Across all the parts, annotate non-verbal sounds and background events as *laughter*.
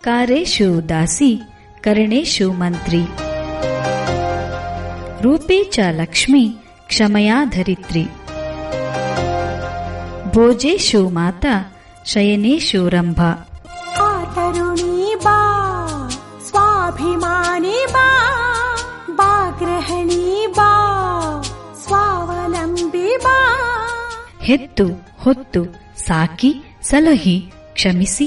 ಕಾರೇಶು ದಾಸಿ ಕರಣೇಶು ಮಂತ್ರಿ ರೂಪೇ ಚ ಲಕ್ಷ್ಮಿ ಕ್ಷಮಯಾ ಧರಿತ್ರಿ ಭೋಜೇಶು ಮಾತಾ ಶಯನೇಶು ರಂಭಾ तरुणी बा स्वाभिमानी बा बा गृहिणी बा स्वावलम्बी बा ಹೆತ್ತು ಹೊತ್ತು ಸಾಕಿ ಸಲಹಿ ಕ್ಷಮಿಸಿ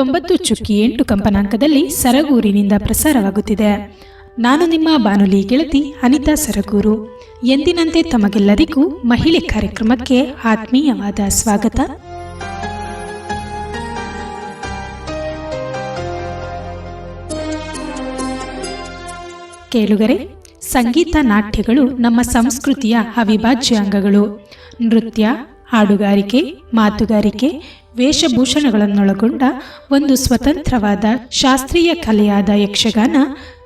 ತೊಂಬತ್ತು ಚುಕ್ಕಿ ಎಂಟು ಕಂಪನಾಂಕದಲ್ಲಿ ಸರಗೂರಿನಿಂದ ಪ್ರಸಾರವಾಗುತ್ತಿದೆ. ನಾನು ನಿಮ್ಮ ಬಾನುಲಿ ಗೆಳತಿ ಅನಿತಾ ಸರಗೂರು. ಎಂದಿನಂತೆ ತಮಗೆಲ್ಲರಿಗೂ ಮಹಿಳೆ ಕಾರ್ಯಕ್ರಮಕ್ಕೆ ಆತ್ಮೀಯವಾದ ಸ್ವಾಗತ. ಕೇಳುಗರೆ, ಸಂಗೀತ ನಾಟ್ಯಗಳು ನಮ್ಮ ಸಂಸ್ಕೃತಿಯ ಅವಿಭಾಜ್ಯ ಅಂಗಗಳು. ನೃತ್ಯ ಹಾಡುಗಾರಿಕೆ, ಮಾತುಗಾರಿಕೆ, ವೇಷಭೂಷಣಗಳನ್ನೊಳಗೊಂಡ ಒಂದು ಸ್ವತಂತ್ರವಾದ ಶಾಸ್ತ್ರೀಯ ಕಲೆಯಾದ ಯಕ್ಷಗಾನ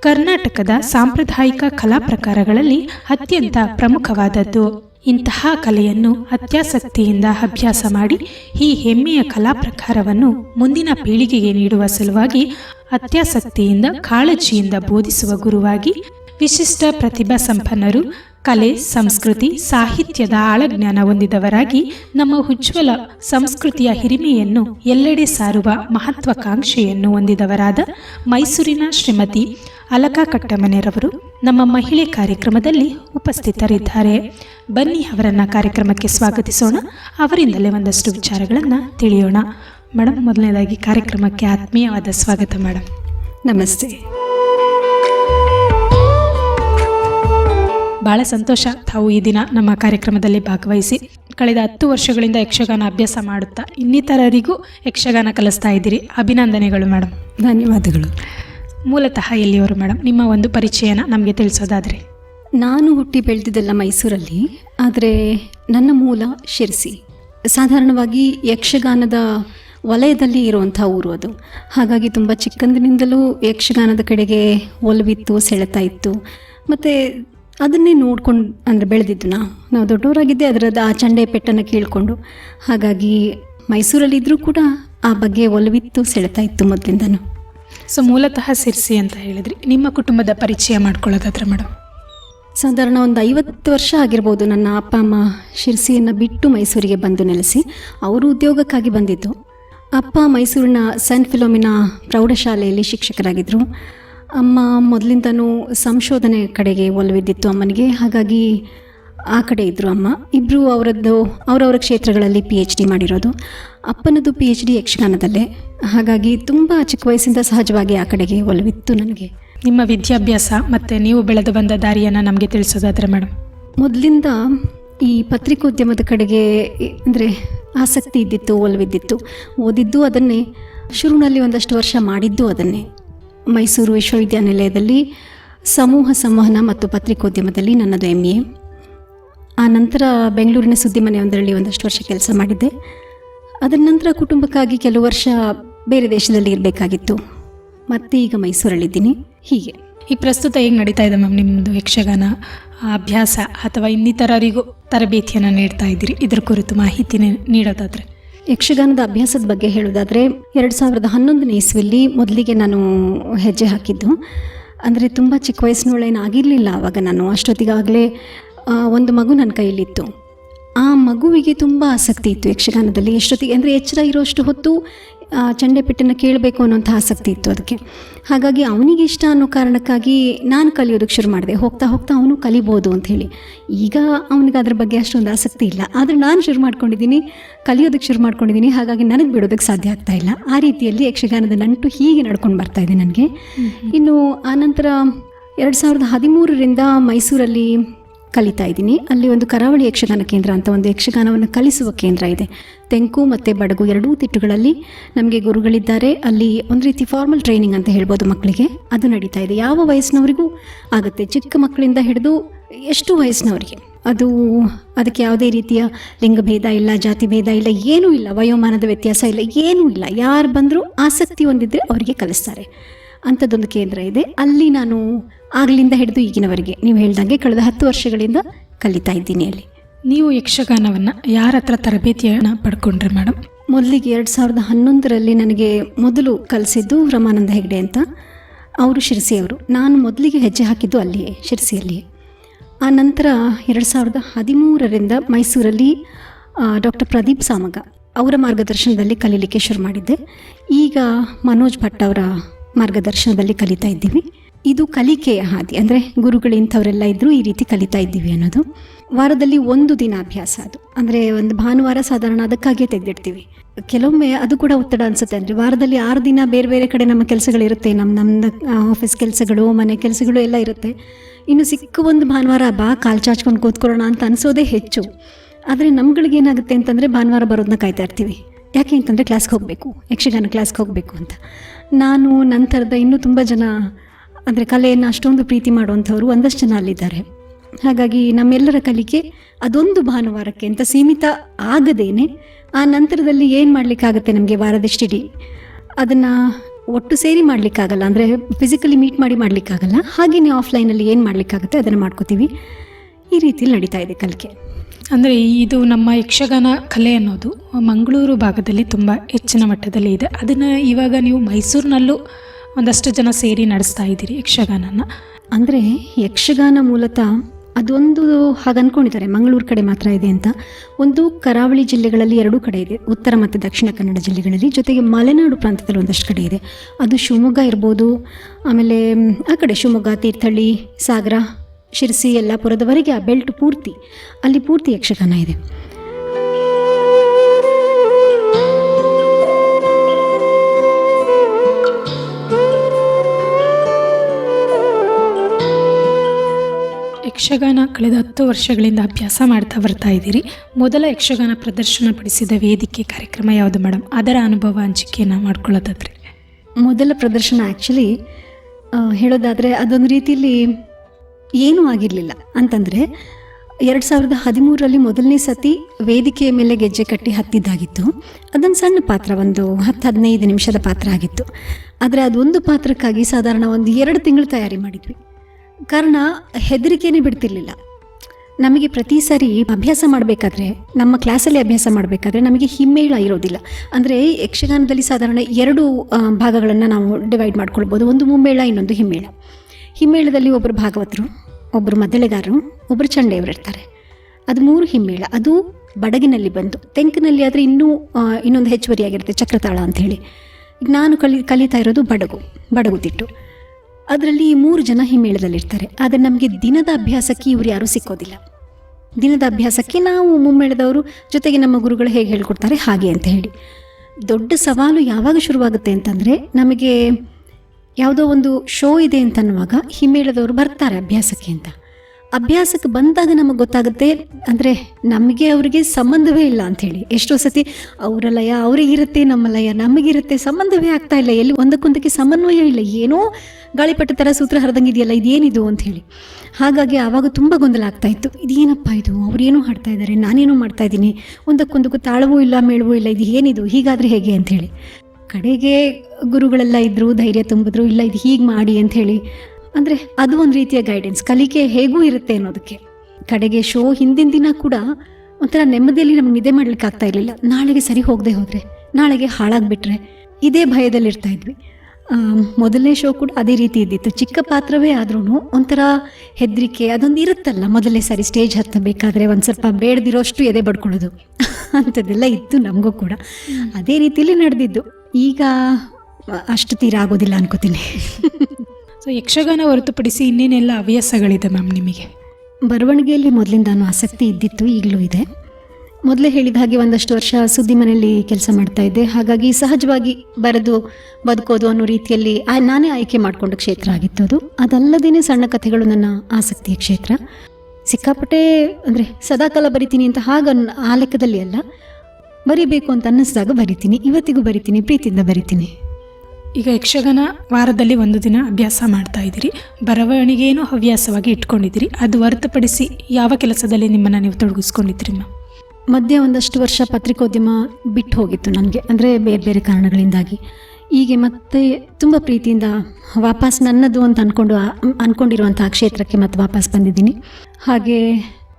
ಕರ್ನಾಟಕದ ಸಾಂಪ್ರದಾಯಿಕ ಕಲಾ ಪ್ರಕಾರಗಳಲ್ಲಿ ಅತ್ಯಂತ ಪ್ರಮುಖವಾದದ್ದು. ಇಂತಹ ಕಲೆಯನ್ನು ಅತ್ಯಾಸಕ್ತಿಯಿಂದ ಅಭ್ಯಾಸ ಮಾಡಿ ಈ ಹೆಮ್ಮೆಯ ಕಲಾ ಪ್ರಕಾರವನ್ನು ಮುಂದಿನ ಪೀಳಿಗೆಗೆ ನೀಡುವ ಸಲುವಾಗಿ ಅತ್ಯಾಸಕ್ತಿಯಿಂದ ಕಾಳಜಿಯಿಂದ ಬೋಧಿಸುವ ಗುರುವಾಗಿ ವಿಶಿಷ್ಟ ಪ್ರತಿಭಾ ಸಂಪನ್ನರು ಕಲೆ, ಸಂಸ್ಕೃತಿ, ಸಾಹಿತ್ಯದ ಆಳಜ್ಞಾನ ಹೊಂದಿದವರಾಗಿ ನಮ್ಮ ಉಜ್ವಲ ಸಂಸ್ಕೃತಿಯ ಹಿರಿಮೆಯನ್ನು ಎಲ್ಲೆಡೆ ಸಾರುವ ಮಹತ್ವಾಕಾಂಕ್ಷೆಯನ್ನು ಹೊಂದಿದವರಾದ ಮೈಸೂರಿನ ಶ್ರೀಮತಿ ಅಲಕಾ ಕಟ್ಟಮನೆರವರು ನಮ್ಮ ಮಹಿಳೆ ಕಾರ್ಯಕ್ರಮದಲ್ಲಿ ಉಪಸ್ಥಿತರಿದ್ದಾರೆ. ಬನ್ನಿ ಅವರನ್ನ ಕಾರ್ಯಕ್ರಮಕ್ಕೆ ಸ್ವಾಗತಿಸೋಣ. ಅವರಿಂದಲೇ ಒಂದಷ್ಟು ವಿಚಾರಗಳನ್ನು ತಿಳಿಯೋಣ. ಮೇಡಮ್ ಮೊದಲನೇದಾಗಿ ಕಾರ್ಯಕ್ರಮಕ್ಕೆ ಆತ್ಮೀಯವಾದ ಸ್ವಾಗತ ಮೇಡಮ್ ನಮಸ್ತೆ. ಬಹಳ ಸಂತೋಷ ತಾವು ಈ ದಿನ ನಮ್ಮ ಕಾರ್ಯಕ್ರಮದಲ್ಲಿ ಭಾಗವಹಿಸಿ ಕಳೆದ ಹತ್ತು ವರ್ಷಗಳಿಂದ ಯಕ್ಷಗಾನ ಅಭ್ಯಾಸ ಮಾಡುತ್ತಾ ಇನ್ನಿತರರಿಗೂ ಯಕ್ಷಗಾನ ಕಲಿಸ್ತಾ ಇದ್ದೀರಿ. ಅಭಿನಂದನೆಗಳು ಮೇಡಮ್ ಧನ್ಯವಾದಗಳು. ಮೂಲತಃ ಎಲ್ಲಿಯವರು ಮೇಡಮ್ ನಿಮ್ಮ ಒಂದು ಪರಿಚಯನ ನಮಗೆ ತಿಳಿಸೋದಾದರೆ. ನಾನು ಹುಟ್ಟಿ ಬೆಳೆದಿದ್ದೆಲ್ಲ ಮೈಸೂರಲ್ಲಿ ಆದರೆ ನನ್ನ ಮೂಲ ಶಿರಸಿ. ಸಾಧಾರಣವಾಗಿ ಯಕ್ಷಗಾನದ ವಲಯದಲ್ಲಿ ಇರುವಂಥ ಊರು ಅದು. ಹಾಗಾಗಿ ತುಂಬ ಚಿಕ್ಕಂದಿನಿಂದಲೂ ಯಕ್ಷಗಾನದ ಕಡೆಗೆ ಒಲವಿತ್ತು ಸೆಳೆತ ಇತ್ತು. ಮತ್ತು ಅದನ್ನೇ ನೋಡ್ಕೊಂಡು ಅಂದರೆ ಬೆಳೆದಿದ್ದು ನಾವು ನಾವು ದೊಡ್ಡವರಾಗಿದ್ದೆ ಅದರದ್ದು ಆ ಚಂಡೆ ಪೆಟ್ಟನ್ನು ಕೇಳಿಕೊಂಡು. ಹಾಗಾಗಿ ಮೈಸೂರಲ್ಲಿದ್ದರೂ ಕೂಡ ಆ ಬಗ್ಗೆ ಒಲವಿತ್ತು ಸೆಳೆತಾ ಇತ್ತು ಮೊದಲಿಂದನೂ. ಸೊ ಮೂಲತಃ ಸಿರ್ಸಿ ಅಂತ ಹೇಳಿದ್ರಿ. ನಿಮ್ಮ ಕುಟುಂಬದ ಪರಿಚಯ ಮಾಡ್ಕೊಳ್ಳೋದಾದ್ರೆ ಮೇಡಮ್ ಸಾಧಾರಣ ಒಂದು ಐವತ್ತು ವರ್ಷ ಆಗಿರ್ಬೋದು ನನ್ನ ಅಪ್ಪ ಅಮ್ಮ ಶಿರ್ಸಿಯನ್ನು ಬಿಟ್ಟು ಮೈಸೂರಿಗೆ ಬಂದು ನೆಲೆಸಿ. ಅವರು ಉದ್ಯೋಗಕ್ಕಾಗಿ ಬಂದಿದ್ದು. ಅಪ್ಪ ಮೈಸೂರಿನ ಸೆಂಟ್ ಫಿಲೋಮಿನಾ ಪ್ರೌಢಶಾಲೆಯಲ್ಲಿ ಶಿಕ್ಷಕರಾಗಿದ್ದರು ಅಮ್ಮ ಮೊದಲಿಂದನೂ ಸಂಶೋಧನೆ ಕಡೆಗೆ ಒಲವಿದ್ದಿತ್ತು ಅಮ್ಮನಿಗೆ ಹಾಗಾಗಿ ಆ ಕಡೆ ಇದ್ದರು ಅಮ್ಮ. ಇಬ್ಬರು ಅವರದ್ದು ಅವರವರ ಕ್ಷೇತ್ರಗಳಲ್ಲಿ ಪಿ ಎಚ್ ಡಿ ಮಾಡಿರೋದು. ಅಪ್ಪನದು ಪಿ ಎಚ್ ಡಿ ಯಕ್ಷಗಾನದಲ್ಲೇ. ಹಾಗಾಗಿ ತುಂಬ ಚಿಕ್ಕ ವಯಸ್ಸಿಂದ ಸಹಜವಾಗಿ ಆ ಕಡೆಗೆ ಒಲವಿತ್ತು ನನಗೆ. ನಿಮ್ಮ ವಿದ್ಯಾಭ್ಯಾಸ ಮತ್ತು ನೀವು ಬೆಳೆದು ಬಂದ ದಾರಿಯನ್ನು ನಮಗೆ ತಿಳಿಸೋದಾದರೆ ಮೇಡಮ್ ಮೊದಲಿಂದ ಈ ಪತ್ರಿಕೋದ್ಯಮದ ಕಡೆಗೆ ಅಂದರೆ ಆಸಕ್ತಿ ಇದ್ದಿತ್ತು ಒಲವಿದ್ದಿತ್ತು. ಓದಿದ್ದು ಅದನ್ನೇ ಶುರುವಿನಲ್ಲಿ ಒಂದಷ್ಟು ವರ್ಷ ಮಾಡಿದ್ದು ಅದನ್ನೇ. ಮೈಸೂರು ವಿಶ್ವವಿದ್ಯಾನಿಲಯದಲ್ಲಿ ಸಮೂಹ ಸಂವಹನ ಮತ್ತು ಪತ್ರಿಕೋದ್ಯಮದಲ್ಲಿ ನನ್ನದು ಎಂ ಎ ಆ ನಂತರ ಬೆಂಗಳೂರಿನ ಸುದ್ದಿಮನೆಯೊಂದರಲ್ಲಿ ಒಂದಷ್ಟು ವರ್ಷ ಕೆಲಸ ಮಾಡಿದ್ದೆ. ಅದರ ನಂತರ ಕುಟುಂಬಕ್ಕಾಗಿ ಕೆಲವು ವರ್ಷ ಬೇರೆ ದೇಶದಲ್ಲಿ ಇರಬೇಕಾಗಿತ್ತು. ಮತ್ತೆ ಈಗ ಮೈಸೂರಲ್ಲಿದ್ದೀನಿ. ಹೀಗೆ. ಈ ಪ್ರಸ್ತುತ ಹೇಗೆ ನಡೀತಾ ಇದೆ ಮ್ಯಾಮ್ ನಿಮ್ಮದು ಯಕ್ಷಗಾನ ಅಭ್ಯಾಸ ಅಥವಾ ಇನ್ನಿತರರಿಗೂ ತರಬೇತಿಯನ್ನು ನೀಡ್ತಾ ಇದ್ದೀರಿ? ಇದರ ಕುರಿತು ಮಾಹಿತಿ ನೀಡೋದಾದ್ರೆ. ಯಕ್ಷಗಾನದ ಅಭ್ಯಾಸದ ಬಗ್ಗೆ ಹೇಳೋದಾದರೆ ಎರಡು ಸಾವಿರದ ಹನ್ನೊಂದನೇ ಇಸ್ವಿಯಲ್ಲಿ ಮೊದಲಿಗೆ ನಾನು ಹೆಜ್ಜೆ ಹಾಕಿದ್ದು. ಅಂದರೆ ತುಂಬ ಚಿಕ್ಕ ವಯಸ್ಸಿನೊಳೇನು ಆಗಿರಲಿಲ್ಲ ಆವಾಗ ನಾನು. ಅಷ್ಟೊತ್ತಿಗಾಗಲೇ ಒಂದು ಮಗು ನನ್ನ ಕೈಯಲ್ಲಿತ್ತು. ಆ ಮಗುವಿಗೆ ತುಂಬ ಆಸಕ್ತಿ ಇತ್ತು ಯಕ್ಷಗಾನದಲ್ಲಿ. ಎಷ್ಟೊತ್ತಿಗೆ, ಅಂದರೆ ಎಚ್ಚರ ಇರೋಷ್ಟು ಹೊತ್ತು ಆ, ಚಂಡೆಪೆಟ್ಟನ್ನು ಕೇಳಬೇಕು ಅನ್ನೋಂಥ ಆಸಕ್ತಿ ಇತ್ತು ಅದಕ್ಕೆ. ಹಾಗಾಗಿ ಅವನಿಗೆ ಇಷ್ಟ ಅನ್ನೋ ಕಾರಣಕ್ಕಾಗಿ ನಾನು ಕಲಿಯೋದಕ್ಕೆ ಶುರು ಮಾಡಿದೆ. ಹೋಗ್ತಾ ಹೋಗ್ತಾ ಅವನು ಕಲಿಬೋದು ಹೇಳಿ. ಈಗ ಅವನಿಗೆ ಅದ್ರ ಬಗ್ಗೆ ಅಷ್ಟೊಂದು ಆಸಕ್ತಿ ಇಲ್ಲ. ಆದರೆ ನಾನು ಶುರು ಮಾಡ್ಕೊಂಡಿದ್ದೀನಿ ಕಲಿಯೋದಕ್ಕೆ ಶುರು ಮಾಡ್ಕೊಂಡಿದ್ದೀನಿ. ಹಾಗಾಗಿ ನನಗೆ ಬಿಡೋದಕ್ಕೆ ಸಾಧ್ಯ ಆಗ್ತಾ ಇಲ್ಲ. ಆ ರೀತಿಯಲ್ಲಿ ಯಕ್ಷಗಾನದ ನಂಟು ಹೀಗೆ ನಡ್ಕೊಂಡು ಬರ್ತಾ ಇದೆ ನನಗೆ. ಇನ್ನು ಆನಂತರ ಎರಡು ಸಾವಿರದ ಹದಿಮೂರರಿಂದ ಮೈಸೂರಲ್ಲಿ ಕಲಿತಾ ಇದ್ದೀನಿ. ಅಲ್ಲಿ ಒಂದು ಕರಾವಳಿ ಯಕ್ಷಗಾನ ಕೇಂದ್ರ ಅಂತ ಒಂದು ಯಕ್ಷಗಾನವನ್ನು ಕಲಿಸುವ ಕೇಂದ್ರ ಇದೆ. ತೆಂಕು ಮತ್ತು ಬಡಗು ಎರಡೂ ತಿಟ್ಟುಗಳಲ್ಲಿ ನಮಗೆ ಗುರುಗಳಿದ್ದಾರೆ. ಅಲ್ಲಿ ಒಂದು ರೀತಿ ಫಾರ್ಮಲ್ ಟ್ರೈನಿಂಗ್ ಅಂತ ಹೇಳ್ಬೋದು ಮಕ್ಕಳಿಗೆ. ಅದು ನಡೀತಾ ಇದೆ. ಯಾವ ವಯಸ್ಸಿನವರಿಗೂ ಆಗುತ್ತೆ. ಚಿಕ್ಕ ಮಕ್ಕಳಿಂದ ಹಿಡಿದು ಎಷ್ಟು ವಯಸ್ಸಿನವರಿಗೆ. ಅದು ಅದಕ್ಕೆ ಯಾವುದೇ ರೀತಿಯ ಲಿಂಗಭೇದ ಇಲ್ಲ, ಜಾತಿ ಭೇದ ಇಲ್ಲ, ಏನೂ ಇಲ್ಲ. ವಯೋಮಾನದ ವ್ಯತ್ಯಾಸ ಇಲ್ಲ, ಏನೂ ಇಲ್ಲ. ಯಾರು ಬಂದರೂ ಆಸಕ್ತಿ ಹೊಂದಿದ್ರೆ ಅವರಿಗೆ ಕಲಿಸ್ತಾರೆ. ಅಂಥದ್ದೊಂದು ಕೇಂದ್ರ ಇದೆ. ಅಲ್ಲಿ ನಾನು ಆಗಲಿಂದ ಹಿಡಿದು ಈಗಿನವರೆಗೆ ನೀವು ಹೇಳ್ದಂಗೆ ಕಳೆದ ಹತ್ತು ವರ್ಷಗಳಿಂದ ಕಲಿತಾ ಇದ್ದೀನಿ ಅಲ್ಲಿ. ನೀವು ಯಕ್ಷಗಾನವನ್ನು ಯಾರ ಹತ್ರ ತರಬೇತಿಯನ್ನು ಪಡ್ಕೊಂಡ್ರಿ ಮೇಡಮ್ ಮೊದಲಿಗೆ ಎರಡು ಸಾವಿರದ ಹನ್ನೊಂದರಲ್ಲಿ ನನಗೆ ಮೊದಲು ಕಲಿಸಿದ್ದು ರಮಾನಂದ ಹೆಗ್ಡೆ ಅಂತ. ಅವರು ಶಿರಸಿಯವರು. ನಾನು ಮೊದಲಿಗೆ ಹೆಜ್ಜೆ ಹಾಕಿದ್ದು ಅಲ್ಲಿಯೇ ಶಿರಸಿಯಲ್ಲಿಯೇ. ಆ ನಂತರ ಎರಡು ಸಾವಿರದ ಹದಿಮೂರರಿಂದ ಮೈಸೂರಲ್ಲಿ ಡಾಕ್ಟರ್ ಪ್ರದೀಪ್ ಸಾಮಗ ಅವರ ಮಾರ್ಗದರ್ಶನದಲ್ಲಿ ಕಲೀಲಿಕ್ಕೆ ಶುರು ಮಾಡಿದ್ದೆ. ಈಗ ಮನೋಜ್ ಭಟ್ ಅವರ ಮಾರ್ಗದರ್ಶನದಲ್ಲಿ ಕಲಿತಾ ಇದ್ದೀವಿ. ಇದು ಕಲಿಕೆಯ ಹಾದಿ. ಅಂದರೆ ಗುರುಗಳು ಇಂಥವರೆಲ್ಲ ಇದ್ದರೂ ಈ ರೀತಿ ಕಲಿತಾ ಇದ್ದೀವಿ ಅನ್ನೋದು. ವಾರದಲ್ಲಿ ಒಂದು ದಿನ ಅಭ್ಯಾಸ ಅದು. ಅಂದರೆ ಒಂದು ಭಾನುವಾರ ಸಾಧಾರಣ ಅದಕ್ಕಾಗಿಯೇ ತೆಗೆದಿಡ್ತೀವಿ. ಕೆಲವೊಮ್ಮೆ ಅದು ಕೂಡ ಒತ್ತಡ ಅನಿಸುತ್ತೆ. ಅಂದರೆ ವಾರದಲ್ಲಿ ಆರು ದಿನ ಬೇರೆ ಬೇರೆ ಕಡೆ ನಮ್ಮ ಕೆಲಸಗಳಿರುತ್ತೆ. ನಮ್ಮ ನಮ್ಮದು ಆಫೀಸ್ ಕೆಲಸಗಳು, ಮನೆ ಕೆಲಸಗಳು ಎಲ್ಲ ಇರುತ್ತೆ. ಇನ್ನು ಸಿಕ್ಕ ಒಂದು ಭಾನುವಾರ ಬಾ, ಕಾಲು ಚಾಚ್ಕೊಂಡು ಕೂತ್ಕೊಳ್ಳೋಣ ಅಂತ ಅನಿಸೋದೇ ಹೆಚ್ಚು. ಆದರೆ ನಮ್ಗಳಿಗೆ ಏನಾಗುತ್ತೆ ಅಂತಂದರೆ ಭಾನುವಾರ ಬರೋದನ್ನ ಕಾಯ್ತಾ ಇರ್ತೀವಿ. ಯಾಕೆ ಅಂತಂದರೆ ಕ್ಲಾಸ್ಗೆ ಹೋಗಬೇಕು. ಯಕ್ಷಗಾನ ಕ್ಲಾಸ್ಗೆ ಹೋಗಬೇಕು ಅಂತ. ನಾನು ನಂತರದ ಇನ್ನೂ ತುಂಬ ಜನ, ಅಂದರೆ ಕಲೆಯನ್ನು ಅಷ್ಟೊಂದು ಪ್ರೀತಿ ಮಾಡುವಂಥವ್ರು ಒಂದಷ್ಟು ಜನ ಅಲ್ಲಿದ್ದಾರೆ. ಹಾಗಾಗಿ ನಮ್ಮೆಲ್ಲರ ಕಲಿಕೆ ಅದೊಂದು ಭಾನುವಾರಕ್ಕೆ ಅಂತ ಸೀಮಿತ ಆಗದೇನೆ, ಆ ನಂತರದಲ್ಲಿ ಏನು ಮಾಡಲಿಕ್ಕಾಗತ್ತೆ ನಮಗೆ ವಾರದಷ್ಟಿಡೀ? ಅದನ್ನು ಒಟ್ಟು ಸೇರಿ ಮಾಡಲಿಕ್ಕಾಗಲ್ಲ, ಅಂದರೆ ಫಿಸಿಕಲಿ ಮೀಟ್ ಮಾಡಿ ಮಾಡಲಿಕ್ಕಾಗಲ್ಲ ಹಾಗೆಯೇ ಆಫ್ಲೈನಲ್ಲಿ ಏನು ಮಾಡಲಿಕ್ಕಾಗುತ್ತೆ ಅದನ್ನು ಮಾಡ್ಕೋತೀವಿ. ಈ ರೀತಿಯಲ್ಲಿ ನಡೀತಾ ಇದೆ ಕಲಿಕೆ. ಅಂದರೆ ಇದು ನಮ್ಮ ಯಕ್ಷಗಾನ ಕಲೆ ಅನ್ನೋದು ಮಂಗಳೂರು ಭಾಗದಲ್ಲಿ ತುಂಬ ಹೆಚ್ಚಿನ ಮಟ್ಟದಲ್ಲಿ ಇದೆ. ಅದನ್ನು ಇವಾಗ ನೀವು ಮೈಸೂರಿನಲ್ಲೂ ಒಂದಷ್ಟು ಜನ ಸೇರಿ ನಡೆಸ್ತಾ ಇದ್ದೀರಿ ಯಕ್ಷಗಾನನ. ಅಂದರೆ ಯಕ್ಷಗಾನ ಮೂಲತಃ ಅದೊಂದು ಹಾಗೆ ಅಂದ್ಕೊಂಡಿದ್ದಾರೆ. ಮಂಗಳೂರು ಕಡೆ ಮಾತ್ರ ಇದೆ ಅಂತ. ಒಂದು ಕರಾವಳಿ ಜಿಲ್ಲೆಗಳಲ್ಲಿ ಎರಡೂ ಕಡೆ ಇದೆ. ಉತ್ತರ ಮತ್ತು ದಕ್ಷಿಣ ಕನ್ನಡ ಜಿಲ್ಲೆಗಳಲ್ಲಿ, ಜೊತೆಗೆ ಮಲೆನಾಡು ಪ್ರಾಂತ್ಯದಲ್ಲಿ ಒಂದಷ್ಟು ಕಡೆ ಇದೆ. ಅದು ಶಿವಮೊಗ್ಗ ಇರ್ಬೋದು, ಆಮೇಲೆ ಆ ಕಡೆ ಶಿವಮೊಗ್ಗ, ತೀರ್ಥಹಳ್ಳಿ, ಸಾಗರ ಶಿರಸಿ ಯಲ್ಲಾಪುರದವರೆಗೆ ಆ ಬೆಲ್ಟ್ ಪೂರ್ತಿ ಅಲ್ಲಿ ಪೂರ್ತಿ ಯಕ್ಷಗಾನ ಇದೆ. ಯಕ್ಷಗಾನ ಕಳೆದ ಹತ್ತು ವರ್ಷಗಳಿಂದ ಅಭ್ಯಾಸ ಮಾಡ್ತಾ ಬರ್ತಾ ಇದ್ದೀರಿ. ಮೊದಲ ಯಕ್ಷಗಾನ ಪ್ರದರ್ಶನ ಪಡಿಸಿದ ವೇದಿಕೆ ಕಾರ್ಯಕ್ರಮ ಯಾವುದು ಮೇಡಮ್ ಅದರ ಅನುಭವ ಹಂಚಿಕೆಯನ್ನು ಮಾಡ್ಕೊಳ್ಳೋದಾದ್ರೆ. ಮೊದಲ ಪ್ರದರ್ಶನ ಆ್ಯಕ್ಚುಲಿ ಹೇಳೋದಾದರೆ ಅದೊಂದು ರೀತಿಯಲ್ಲಿ ಏನೂ ಆಗಿರಲಿಲ್ಲ. ಅಂತಂದರೆ ಎರಡು ಸಾವಿರದ ಹದಿಮೂರರಲ್ಲಿ ಮೊದಲನೇ ಸತಿ ವೇದಿಕೆಯ ಮೇಲೆ ಗೆಜ್ಜೆ ಕಟ್ಟಿ ಹತ್ತಿದ್ದಾಗಿತ್ತು. ಅದೊಂದು ಸಣ್ಣ ಪಾತ್ರ, ಒಂದು ಹತ್ತು, ಹದಿನೈದು ನಿಮಿಷದ ಪಾತ್ರ ಆಗಿತ್ತು. ಆದರೆ ಅದೊಂದು ಪಾತ್ರಕ್ಕಾಗಿ ಸಾಧಾರಣ ಒಂದು ಎರಡು ತಿಂಗಳು ತಯಾರಿ ಮಾಡಿದ್ವಿ. ಕಾರಣ, ಹೆದರಿಕೆನೇ ಬಿಡ್ತಿರ್ಲಿಲ್ಲ. ನಮಗೆ ಪ್ರತಿ ಸಾರಿ ಅಭ್ಯಾಸ ಮಾಡಬೇಕಾದ್ರೆ, ನಮ್ಮ ಕ್ಲಾಸಲ್ಲಿ ಅಭ್ಯಾಸ ಮಾಡಬೇಕಾದ್ರೆ ನಮಗೆ ಹಿಮ್ಮೇಳ ಇರೋದಿಲ್ಲ. ಅಂದರೆ ಯಕ್ಷಗಾನದಲ್ಲಿ ಸಾಧಾರಣ ಎರಡು ಭಾಗಗಳನ್ನು ನಾವು ಡಿವೈಡ್ ಮಾಡ್ಕೊಳ್ಬೋದು. ಒಂದು ಮುಮ್ಮೇಳ, ಇನ್ನೊಂದು ಹಿಮ್ಮೇಳ. ಹಿಮ್ಮೇಳದಲ್ಲಿ ಒಬ್ಬರು ಭಾಗವತರು. ಒಬ್ಬರು ಮದ್ದಳೆಗಾರರು ಒಬ್ಬರು ಚಂಡೆಯವರು ಇರ್ತಾರೆ ಅದು ಮೂರು ಹಿಮ್ಮೇಳ. ಅದು ಬಡಗಿನಲ್ಲಿ ಬಂತು ತೆಂಕಿನಲ್ಲಿ ಆದರೆ ಇನ್ನೂ ಇನ್ನೊಂದು ಹೆಚ್ಚುವರಿಯಾಗಿರುತ್ತೆ ಚಕ್ರತಾಳ ಅಂಥೇಳಿ. ಈಗ ನಾನು ಕಲಿ, ಕಲಿತಾ ಇರೋದು ಬಡಗು ಬಡಗು ತಿಟ್ಟು. ಅದರಲ್ಲಿ ಮೂರು ಜನ ಹಿಮ್ಮೇಳದಲ್ಲಿರ್ತಾರೆ. ಆದರೆ ನಮಗೆ ದಿನದ ಅಭ್ಯಾಸಕ್ಕೆ ಇವರು ಯಾರೂ ಸಿಕ್ಕೋದಿಲ್ಲ. ದಿನದ ಅಭ್ಯಾಸಕ್ಕೆ ನಾವು ಮುಮ್ಮೇಳದವರು ಜೊತೆಗೆ ನಮ್ಮ ಗುರುಗಳು ಹೇಗೆ ಹೇಳ್ಕೊಡ್ತಾರೆ ಹಾಗೆ ಅಂತ ಹೇಳಿ. ದೊಡ್ಡ ಸವಾಲು ಯಾವಾಗ ಶುರುವಾಗುತ್ತೆ ಅಂತಂದರೆ, ನಮಗೆ ಯಾವುದೋ ಒಂದು ಶೋ ಇದೆ ಅಂತನ್ನುವಾಗ ಹಿಮ್ಮೇಳದವರು ಬರ್ತಾರೆ ಅಭ್ಯಾಸಕ್ಕೆ ಅಂತ. ಅಭ್ಯಾಸಕ್ಕೆ ಬಂದಾಗ ನಮಗೆ ಗೊತ್ತಾಗುತ್ತೆ, ಅಂದರೆ ನಮಗೆ ಅವರಿಗೆ ಸಂಬಂಧವೇ ಇಲ್ಲ ಅಂಥೇಳಿ. ಎಷ್ಟೋ ಸತಿ ಅವರ ಲಯ ಅವರಿಗಿರುತ್ತೆ ನಮ್ಮ ಲಯ ನಮಗಿರುತ್ತೆ ಸಂಬಂಧವೇ ಆಗ್ತಾ ಇಲ್ಲ. ಎಲ್ಲಿ ಒಂದಕ್ಕೊಂದಕ್ಕೆ ಸಮನ್ವಯ ಇಲ್ಲ. ಏನೋ ಗಾಳಿಪಟ ಥರ ಸೂತ್ರ ಹರಿದಂಗಿದೆಯಲ್ಲ ಇದೇನಿದು ಅಂಥೇಳಿ. ಹಾಗಾಗಿ ಆವಾಗ ತುಂಬ ಗೊಂದಲ ಆಗ್ತಾ ಇತ್ತು. ಇದೇನಪ್ಪ ಇದು? ಅವ್ರೇನು ಹಾಡ್ತಾ ಇದ್ದಾರೆ, ನಾನೇನು ಮಾಡ್ತಾ ಇದ್ದೀನಿ. ಒಂದಕ್ಕೊಂದಕ್ಕೂ ತಾಳವೂ ಇಲ್ಲ, ಮೇಳವೂ ಇಲ್ಲ, ಇದು ಏನಿದು? ಹೀಗಾದರೆ ಹೇಗೆ ಅಂಥೇಳಿ. ಕಡೆಗೆ ಗುರುಗಳೆಲ್ಲ ಇದ್ದರು ಧೈರ್ಯ ತುಂಬಿದ್ರು ಇಲ್ಲ ಇದು ಹೀಗೆ ಮಾಡಿ ಅಂತ ಹೇಳಿ. ಅಂದರೆ ಅದು ಒಂದು ರೀತಿಯ ಗೈಡೆನ್ಸ್ ಕಲಿಕೆ ಹೇಗೂ ಇರುತ್ತೆ ಅನ್ನೋದಕ್ಕೆ. ಕಡೆಗೆ ಶೋ ಹಿಂದಿನ ದಿನ ಕೂಡ ಒಂಥರ ನೆಮ್ಮದಿಯಲ್ಲಿ ನಮ್ಗೆ ನಿದ್ದೆ ಮಾಡ್ಲಿಕ್ಕೆ ಆಗ್ತಾ ಇರಲಿಲ್ಲ. ನಾಳೆಗೆ ಸರಿ ಹೋಗದೆ ಹೋದರೆ ನಾಳೆಗೆ ಹಾಳಾಗ್ಬಿಟ್ರೆ ಇದೇ ಭಯದಲ್ಲಿರ್ತಾ ಇದ್ವಿ. ಮೊದಲನೇ ಶೋ ಕೂಡ ಅದೇ ರೀತಿ ಇದ್ದಿತ್ತು. ಚಿಕ್ಕ ಪಾತ್ರವೇ ಆದ್ರೂ ಒಂಥರ ಹೆದರಿಕೆ ಅದೊಂದು ಇರುತ್ತಲ್ಲ ಮೊದಲನೇ ಸಾರಿ ಸ್ಟೇಜ್ ಹತ್ತಬೇಕಾದ್ರೆ ಒಂದು ಸ್ವಲ್ಪ ಬೇಡದಿರೋಷ್ಟು ಎದೆ ಬಡ್ಕೊಳ್ಳೋದು. *laughs* ಅಂಥದ್ದೆಲ್ಲ ಇತ್ತು ನಮಗೂ ಕೂಡ. ಅದೇ ರೀತಿಯಲ್ಲಿ ನಡೆದಿದ್ದು. ಈಗ ಅಷ್ಟು ತೀರ ಆಗೋದಿಲ್ಲ ಅನ್ಕೋತೀನಿ. ಸೊ ಯಕ್ಷಗಾನ ಹೊರತುಪಡಿಸಿ ಇನ್ನೇನೆಲ್ಲ ಹವ್ಯಾಸಗಳಿದೆ ಮ್ಯಾಮ್ ನಿಮಗೆ? ಬರವಣಿಗೆಯಲ್ಲಿ ಮೊದಲಿಂದಾನು ಆಸಕ್ತಿ ಇದ್ದಿತ್ತು ಈಗಲೂ ಇದೆ. ಮೊದಲೇ ಹೇಳಿದ ಹಾಗೆ ಒಂದಷ್ಟು ವರ್ಷ ಸುದ್ದಿ ಮನೆಯಲ್ಲಿ ಕೆಲಸ ಮಾಡ್ತಾ ಇದ್ದೆ. ಹಾಗಾಗಿ ಸಹಜವಾಗಿ ಬರೆದು ಬದುಕೋದು ಅನ್ನೋ ರೀತಿಯಲ್ಲಿ ನಾನೇ ಆಯ್ಕೆ ಮಾಡಿಕೊಂಡ ಕ್ಷೇತ್ರ ಆಗಿತ್ತು ಅದು. ಅದಲ್ಲದೇ ಸಣ್ಣ ಕಥೆಗಳು ನನ್ನ ಆಸಕ್ತಿಯ ಕ್ಷೇತ್ರ. ಸಿಕ್ಕಾಪಟ್ಟೆ ಅಂದರೆ ಸದಾಕಾಲ ಬರಿತೀನಿ ಅಂತ ಹಾಗೆ ಆ ಲೆಕ್ಕದಲ್ಲಿ ಅಲ್ಲ. ಬರಿಬೇಕು ಅಂತ ಅನ್ನಿಸಿದಾಗ ಬರಿತೀನಿ ಇವತ್ತಿಗೂ ಬರಿತೀನಿ ಪ್ರೀತಿಯಿಂದ ಬರಿತೀನಿ. ಈಗ ಯಕ್ಷಗಾನ ವಾರದಲ್ಲಿ ಒಂದು ದಿನ ಅಭ್ಯಾಸ ಮಾಡ್ತಾ ಇದ್ದೀರಿ. ಬರವಣಿಗೆಯನ್ನು ಹವ್ಯಾಸವಾಗಿ ಇಟ್ಕೊಂಡಿದ್ದೀರಿ. ಅದು ಹೊರತುಪಡಿಸಿ ಯಾವ ಕೆಲಸದಲ್ಲಿ ನಿಮ್ಮನ್ನು ನೀವು ತೊಡಗಿಸ್ಕೊಂಡಿದ್ದೀರಿ ಮ್ಯಾಮ್? ಮಧ್ಯೆ ಒಂದಷ್ಟು ವರ್ಷ ಪತ್ರಿಕೋದ್ಯಮ ಬಿಟ್ಟು ಹೋಗಿತ್ತು ನನಗೆ ಅಂದರೆ ಬೇರೆ ಬೇರೆ ಕಾರಣಗಳಿಂದಾಗಿ. ಹೀಗೆ ಮತ್ತೆ ತುಂಬ ಪ್ರೀತಿಯಿಂದ ವಾಪಸ್ ನನ್ನದು ಅಂತ ಅಂದ್ಕೊಂಡು ಅಂದ್ಕೊಂಡಿರುವಂಥ ಕ್ಷೇತ್ರಕ್ಕೆ ಮತ್ತೆ ವಾಪಸ್ ಬಂದಿದ್ದೀನಿ. ಹಾಗೆ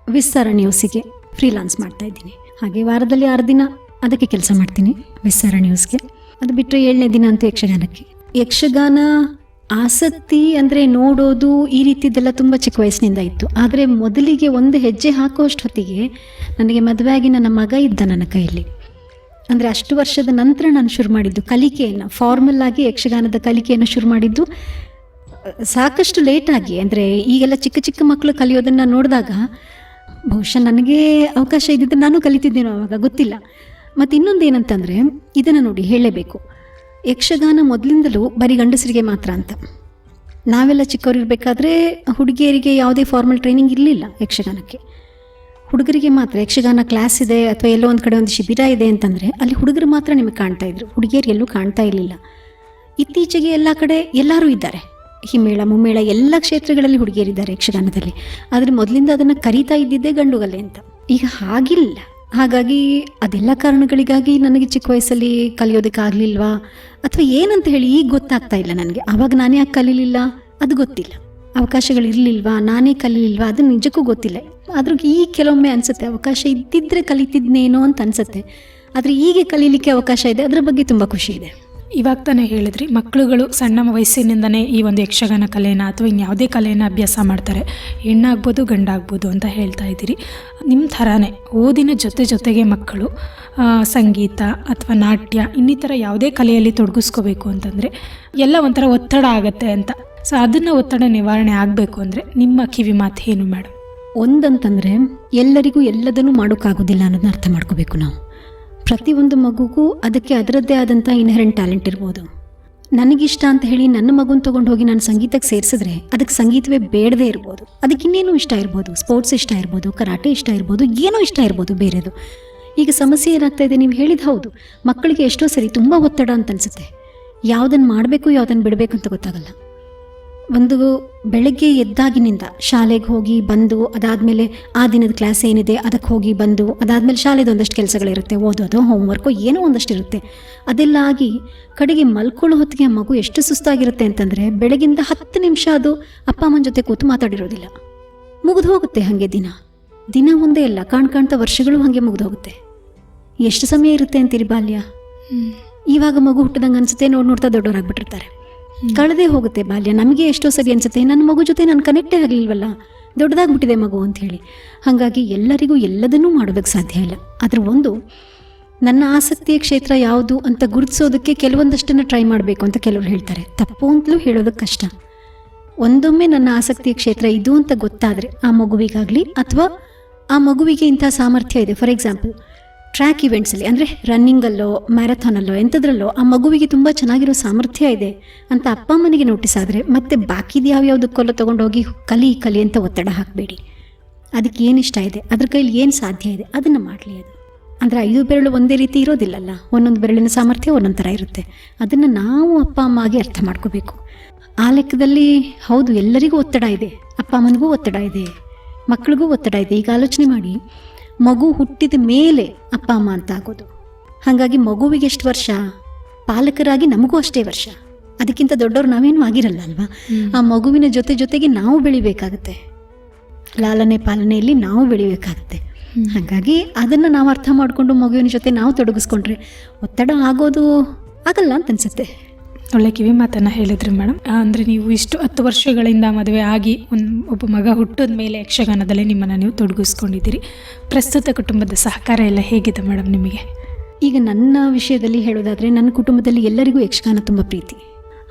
ವಿಸ್ತಾರ ನ್ಯೂಸಿಗೆ ಫ್ರೀಲಾನ್ಸ್ ಮಾಡ್ತಾ ಇದ್ದೀನಿ. ಹಾಗೆ ವಾರದಲ್ಲಿ ಆರು ದಿನ ಅದಕ್ಕೆ ಕೆಲಸ ಮಾಡ್ತೀನಿ ವಿಸ್ತಾರ ನ್ಯೂಸ್ಗೆ ಅದು ಬಿಟ್ಟರೆ ಏಳನೇ ದಿನ ಅಂತೂ ಯಕ್ಷಗಾನಕ್ಕೆ. ಯಕ್ಷಗಾನ ಆಸಕ್ತಿ ಅಂದರೆ ನೋಡೋದು ಈ ರೀತಿದ್ದೆಲ್ಲ ತುಂಬ ಚಿಕ್ಕ ವಯಸ್ಸಿನಿಂದ ಇತ್ತು. ಆದರೆ ಮೊದಲಿಗೆ ಒಂದು ಹೆಜ್ಜೆ ಹಾಕುವಷ್ಟು ಹೊತ್ತಿಗೆ ನನಗೆ ಮದುವೆಯಾಗಿ ನನ್ನ ಮಗ ಇದ್ದ ನನ್ನ ಕೈಯಲ್ಲಿ. ಅಂದರೆ ಅಷ್ಟು ವರ್ಷದ ನಂತರ ನಾನು ಶುರು ಮಾಡಿದ್ದು ಕಲಿಕೆಯನ್ನು ಫಾರ್ಮಲ್ ಆಗಿ ಯಕ್ಷಗಾನದ ಕಲಿಕೆಯನ್ನು ಶುರು ಮಾಡಿದ್ದು. ಸಾಕಷ್ಟು ಲೇಟಾಗಿ ಅಂದರೆ ಈಗೆಲ್ಲ ಚಿಕ್ಕ ಚಿಕ್ಕ ಮಕ್ಕಳು ಕಲಿಯೋದನ್ನು ನೋಡಿದಾಗ ಬಹುಶಃ ನನಗೆ ಅವಕಾಶ ಇದ್ದಿದ್ದು ನಾನು ಕಲಿತಿದ್ದೇನೋ ಆವಾಗ ಗೊತ್ತಿಲ್ಲ. ಮತ್ತು ಇನ್ನೊಂದು ಏನಂತಂದರೆ ಇದನ್ನು ನೋಡಿ ಹೇಳಲೇಬೇಕು ಯಕ್ಷಗಾನ ಮೊದಲಿಂದಲೂ ಬರೀ ಗಂಡಸರಿಗೆ ಮಾತ್ರ ಅಂತ. ನಾವೆಲ್ಲ ಚಿಕ್ಕವರಿರಬೇಕಾದ್ರೆ ಹುಡುಗಿಯರಿಗೆ ಯಾವುದೇ ಫಾರ್ಮಲ್ ಟ್ರೈನಿಂಗ್ ಇರಲಿಲ್ಲ ಯಕ್ಷಗಾನಕ್ಕೆ. ಹುಡುಗರಿಗೆ ಮಾತ್ರ ಯಕ್ಷಗಾನ ಕ್ಲಾಸ್ ಇದೆ ಅಥವಾ ಎಲ್ಲೋ ಒಂದು ಕಡೆ ಒಂದು ಶಿಬಿರ ಇದೆ ಅಂತಂದರೆ, ಅಲ್ಲಿ ಹುಡುಗರು ಮಾತ್ರ ನಿಮಗೆ ಕಾಣ್ತಾ ಇದ್ರು. ಹುಡುಗಿಯರು ಎಲ್ಲೂ ಕಾಣ್ತಾ ಇರಲಿಲ್ಲ. ಇತ್ತೀಚೆಗೆ ಎಲ್ಲ ಕಡೆ ಎಲ್ಲರೂ ಇದ್ದಾರೆ. ಹಿಮ್ಮೇಳ, ಮುಮ್ಮೇಳ ಎಲ್ಲ ಕ್ಷೇತ್ರಗಳಲ್ಲಿ ಹುಡುಗಿಯರಿದ್ದಾರೆ ಯಕ್ಷಗಾನದಲ್ಲಿ. ಆದರೆ ಮೊದಲಿಂದ ಅದನ್ನು ಕರೀತಾ ಇದ್ದಿದ್ದೇ ಗಂಡುಗಲೆ ಅಂತ. ಈಗ ಹಾಗಿಲ್ಲ. ಹಾಗಾಗಿ ಅದೆಲ್ಲ ಕಾರಣಗಳಿಗಾಗಿ ನನಗೆ ಚಿಕ್ಕ ವಯಸ್ಸಲ್ಲಿ ಕಲಿಯೋದಕ್ಕಾಗಲಿಲ್ವಾ ಅಥವಾ ಏನಂತ ಹೇಳಿ ಈಗ ಗೊತ್ತಾಗ್ತಾ ಇಲ್ಲ ನನಗೆ. ಆವಾಗ ನಾನೇ ಯಾಕೆ ಕಲೀಲಿಲ್ಲ? ಅದು ಗೊತ್ತಿಲ್ಲ. ಅವಕಾಶಗಳಿರಲಿಲ್ವಾ? ನಾನೇ ಕಲೀಲಿಲ್ವಾ? ಅದು ನಿಜಕ್ಕೂ ಗೊತ್ತಿಲ್ಲ. ಆದ್ರೂ ಈ ಕೆಲವೊಮ್ಮೆ ಅನಿಸುತ್ತೆ, ಅವಕಾಶ ಇದ್ದಿದ್ರೆ ಕಲಿತಿದ್ನೇನೋ ಅಂತ ಅನಿಸುತ್ತೆ. ಆದರೆ ಈಗ ಕಲೀಲಿಕ್ಕೆ ಅವಕಾಶ ಇದೆ. ಅದರ ಬಗ್ಗೆ ತುಂಬ ಖುಷಿ ಇದೆ. ಇವಾಗ ತಾನೇ ಹೇಳಿದ್ರಿ, ಮಕ್ಕಳುಗಳು ಸಣ್ಣ ವಯಸ್ಸಿನಿಂದನೇ ಈ ಒಂದು ಯಕ್ಷಗಾನ ಕಲೆಯನ್ನು ಅಥವಾ ಇನ್ಯಾವುದೇ ಕಲೆನ ಅಭ್ಯಾಸ ಮಾಡ್ತಾರೆ. ಹೆಣ್ಣಾಗ್ಬೋದು, ಗಂಡಾಗ್ಬೋದು ಅಂತ ಹೇಳ್ತಾ ಇದ್ದೀರಿ. ನಿಮ್ಮ ಥರನೇ ಓದಿನ ಜೊತೆ ಜೊತೆಗೆ ಮಕ್ಕಳು ಸಂಗೀತ ಅಥವಾ ನಾಟ್ಯ, ಇನ್ನಿತರ ಯಾವುದೇ ಕಲೆಯಲ್ಲಿ ತೊಡಗಿಸ್ಕೋಬೇಕು ಅಂತಂದರೆ ಎಲ್ಲ ಒಂಥರ ಒತ್ತಡ ಆಗುತ್ತೆ ಅಂತ. ಸೊ ಅದನ್ನು ಒತ್ತಡ ನಿವಾರಣೆ ಆಗಬೇಕು ಅಂದರೆ ನಿಮ್ಮ ಕಿವಿ ಮಾತು ಏನು ಮೇಡಮ್ ಒಂದಂತಂದರೆ ಎಲ್ಲರಿಗೂ ಎಲ್ಲದನ್ನೂ ಮಾಡೋಕ್ಕಾಗೋದಿಲ್ಲ ಅನ್ನೋದನ್ನ ಅರ್ಥ ಮಾಡ್ಕೋಬೇಕು ನಾವು. ಪ್ರತಿಯೊಂದು ಮಗುಗೂ ಅದಕ್ಕೆ ಅದರದ್ದೇ ಆದಂಥ ಇನ್ಹೆರೆಂಟ್ ಟ್ಯಾಲೆಂಟ್ ಇರ್ಬೋದು. ನನಗಿಷ್ಟ ಅಂತ ಹೇಳಿ ನನ್ನ ಮಗುನ ತೊಗೊಂಡು ಹೋಗಿ ನಾನು ಸಂಗೀತಕ್ಕೆ ಸೇರಿಸಿದ್ರೆ ಅದಕ್ಕೆ ಸಂಗೀತವೇ ಬೇಡದೇ ಇರ್ಬೋದು. ಅದಕ್ಕೆ ಇನ್ನೇನು ಇಷ್ಟ ಇರ್ಬೋದು. ಸ್ಪೋರ್ಟ್ಸ್ ಇಷ್ಟ ಇರ್ಬೋದು ಕರಾಟೆ ಇಷ್ಟ ಇರ್ಬೋದು, ಏನೋ ಇಷ್ಟ ಇರ್ಬೋದು ಬೇರೆದು. ಈಗ ಸಮಸ್ಯೆ ಏನಾಗ್ತಾ ಇದೆ ನೀವು ಹೇಳಿದ ಹೌದು. ಮಕ್ಕಳಿಗೆ ಎಷ್ಟೋ ಸರಿ ತುಂಬ ಒತ್ತಡ ಅಂತ ಅನಿಸುತ್ತೆ. ಯಾವುದನ್ನು ಮಾಡಬೇಕು ಯಾವುದನ್ನು ಬಿಡಬೇಕು ಅಂತ ಗೊತ್ತಾಗಲ್ಲ. ಒಂದು ಬೆಳಗ್ಗೆ ಎದ್ದಾಗಿನಿಂದ ಶಾಲೆಗೆ ಹೋಗಿ ಬಂದು ಅದಾದಮೇಲೆ ಆ ದಿನದ ಕ್ಲಾಸ್ ಏನಿದೆ ಅದಕ್ಕೆ ಹೋಗಿ ಬಂದು ಅದಾದಮೇಲೆ ಶಾಲೆದು ಒಂದಷ್ಟು ಕೆಲಸಗಳಿರುತ್ತೆ ಓದೋದು ಹೋಮ್ವರ್ಕು ಏನೋ ಒಂದಷ್ಟು ಇರುತ್ತೆ. ಅದೆಲ್ಲ ಆಗಿ ಕಡೆಗೆ ಮಲ್ಕೊಳ್ಳೋ ಹೊತ್ತಿಗೆ ಆ ಮಗು ಎಷ್ಟು ಸುಸ್ತಾಗಿರುತ್ತೆ ಅಂತಂದರೆ ಬೆಳಗಿಂದ ಹತ್ತು ನಿಮಿಷ ಅದು ಅಪ್ಪ ಅಮ್ಮನ ಜೊತೆ ಕೂತು ಮಾತಾಡಿರೋದಿಲ್ಲ. ಮುಗಿದು ಹೋಗುತ್ತೆ ಹಾಗೆ ದಿನ. ದಿನ ಒಂದೇ ಅಲ್ಲ ಕಾಣ್ ಕಾಣ್ತಾ ವರ್ಷಗಳು ಹಾಗೆ ಮುಗಿದು ಹೋಗುತ್ತೆ. ಎಷ್ಟು ಸಮಯ ಇರುತ್ತೆ ಅಂತೀರಿ ಬಾಲ್ಯ? ಇವಾಗ ಮಗು ಹುಟ್ಟಿದಂಗೆ ಅನಿಸುತ್ತೆ ನೋಡಿ ನೋಡ್ತಾ ದೊಡ್ಡವರಾಗ್ಬಿಟ್ಟಿರ್ತಾರೆ ಕಳೆದೇ ಹೋಗುತ್ತೆ ಬಾಲ್ಯ. ನಮಗೆ ಎಷ್ಟೋ ಸರಿ ಅನ್ಸುತ್ತೆ, ನನ್ನ ಮಗು ಜೊತೆ ನಾನು ಕನೆಕ್ಟೇ ಆಗಲಿಲ್ವಲ್ಲ ದೊಡ್ಡದಾಗ್ಬಿಟ್ಟಿದೆ ಮಗು ಅಂತ ಹೇಳಿ. ಹಾಗಾಗಿ ಎಲ್ಲರಿಗೂ ಎಲ್ಲದನ್ನೂ ಮಾಡೋದಕ್ಕೆ ಸಾಧ್ಯ ಇಲ್ಲ. ಆದರೆ ಒಂದು, ನನ್ನ ಆಸಕ್ತಿಯ ಕ್ಷೇತ್ರ ಯಾವುದು ಅಂತ ಗುರುತಿಸೋದಕ್ಕೆ ಕೆಲವೊಂದಷ್ಟನ್ನು ಟ್ರೈ ಮಾಡಬೇಕು ಅಂತ ಕೆಲವರು ಹೇಳ್ತಾರೆ. ತಪ್ಪು ಅಂತಲೂ ಹೇಳೋದಕ್ಕೆ ಕಷ್ಟ. ಒಂದೊಮ್ಮೆ ನನ್ನ ಆಸಕ್ತಿಯ ಕ್ಷೇತ್ರ ಇದು ಅಂತ ಗೊತ್ತಾದರೆ ಆ ಮಗುವಿಗಾಗಲಿ ಅಥವಾ ಆ ಮಗುವಿಗೆ ಇಂಥ ಸಾಮರ್ಥ್ಯ ಇದೆ. ಫಾರ್ ಎಕ್ಸಾಂಪಲ್ ಟ್ರ್ಯಾಕ್ ಇವೆಂಟ್ಸಲ್ಲಿ ಅಂದರೆ ರನ್ನಿಂಗಲ್ಲೋ ಮ್ಯಾರಥಾನಲ್ಲೋ ಎಂಥದ್ರಲ್ಲೋ, ಆ ಮಗುವಿಗೆ ತುಂಬ ಚೆನ್ನಾಗಿರೋ ಸಾಮರ್ಥ್ಯ ಇದೆ ಅಂತ ಅಪ್ಪ ಅಮ್ಮನಿಗೆ ನೋಟಿಸ್ ಆದರೆ ಮತ್ತೆ ಬಾಕಿದು ಯಾವ್ಯಾವುದಕ್ಕೆಲ್ಲ ತೊಗೊಂಡೋಗಿ ಕಲಿ ಕಲಿ ಅಂತ ಒತ್ತಡ ಹಾಕಬೇಡಿ. ಅದಕ್ಕೆ ಏನು ಇಷ್ಟ ಇದೆ? ಅದ್ರ ಕೈಲಿ ಏನು ಸಾಧ್ಯ ಇದೆ? ಅದನ್ನು ಮಾಡಲಿ ಅದು. ಅಂದರೆ ಐದು ಬೆರಳು ಒಂದೇ ರೀತಿ ಇರೋದಿಲ್ಲಲ್ಲ? ಒಂದೊಂದು ಬೆರಳಿನ ಸಾಮರ್ಥ್ಯ ಒಂದೊಂದು ಥರ ಇರುತ್ತೆ. ಅದನ್ನು ನಾವು ಅಪ್ಪ ಅಮ್ಮ ಆಗಿ ಅರ್ಥ ಮಾಡ್ಕೋಬೇಕು. ಆ ಲೆಕ್ಕದಲ್ಲಿ ಹೌದು, ಎಲ್ಲರಿಗೂ ಒತ್ತಡ ಇದೆ. ಅಪ್ಪ ಅಮ್ಮನಿಗೂ ಒತ್ತಡ ಇದೆ. ಮಕ್ಕಳಿಗೂ ಒತ್ತಡ ಇದೆ. ಈಗ ಆಲೋಚನೆ ಮಾಡಿ. ಮಗು ಹುಟ್ಟಿದ ಮೇಲೆ ಅಪ್ಪ ಅಮ್ಮ ಅಂತ ಆಗೋದು ಹಾಗಾಗಿ ಮಗುವಿಗೆ ಎಷ್ಟು ವರ್ಷ? ಪಾಲಕರಾಗಿ ನಮಗೂ ಅಷ್ಟೇ ವರ್ಷ. ಅದಕ್ಕಿಂತ ದೊಡ್ಡವ್ರು ನಾವೇನು ಆಗಿರಲ್ಲ ಅಲ್ವಾ? ಆ ಮಗುವಿನ ಜೊತೆ ಜೊತೆಗೆ ನಾವು ಬೆಳಿಬೇಕಾಗತ್ತೆ. ಲಾಲನೆ ಪಾಲನೆಯಲ್ಲಿ ನಾವು ಬೆಳಿಬೇಕಾಗತ್ತೆ. ಹಾಗಾಗಿ ಅದನ್ನು ನಾವು ಅರ್ಥ ಮಾಡಿಕೊಂಡು ಮಗುವಿನ ಜೊತೆ ನಾವು ತೊಡಗಿಸ್ಕೊಂಡ್ರೆ ಒತ್ತಡ ಆಗೋದು ಆಗಲ್ಲ ಅಂತ ಅನ್ಸುತ್ತೆ. ಒಳ್ಳೆ ಕಿವಿ ಮಾತನ್ನು ಹೇಳಿದ್ರಿ ಮೇಡಮ್. ಅಂದರೆ ನೀವು ಇಷ್ಟು ಹತ್ತು ವರ್ಷಗಳಿಂದ ಮದುವೆ ಆಗಿ ಒಂದು ಒಬ್ಬ ಮಗ ಹುಟ್ಟಿದ ಮೇಲೆ ಯಕ್ಷಗಾನದಲ್ಲಿ ನಿಮ್ಮನ್ನು ನೀವು ತೊಡಗಿಸ್ಕೊಂಡಿದ್ದೀರಿ. ಪ್ರಸ್ತುತ ಕುಟುಂಬದ ಸಹಕಾರ ಎಲ್ಲ ಹೇಗಿದೆ ಮೇಡಮ್ ನಿಮಗೆ? ಈಗ ನನ್ನ ವಿಷಯದಲ್ಲಿ ಹೇಳೋದಾದರೆ ನನ್ನ ಕುಟುಂಬದಲ್ಲಿ ಎಲ್ಲರಿಗೂ ಯಕ್ಷಗಾನ ತುಂಬ ಪ್ರೀತಿ.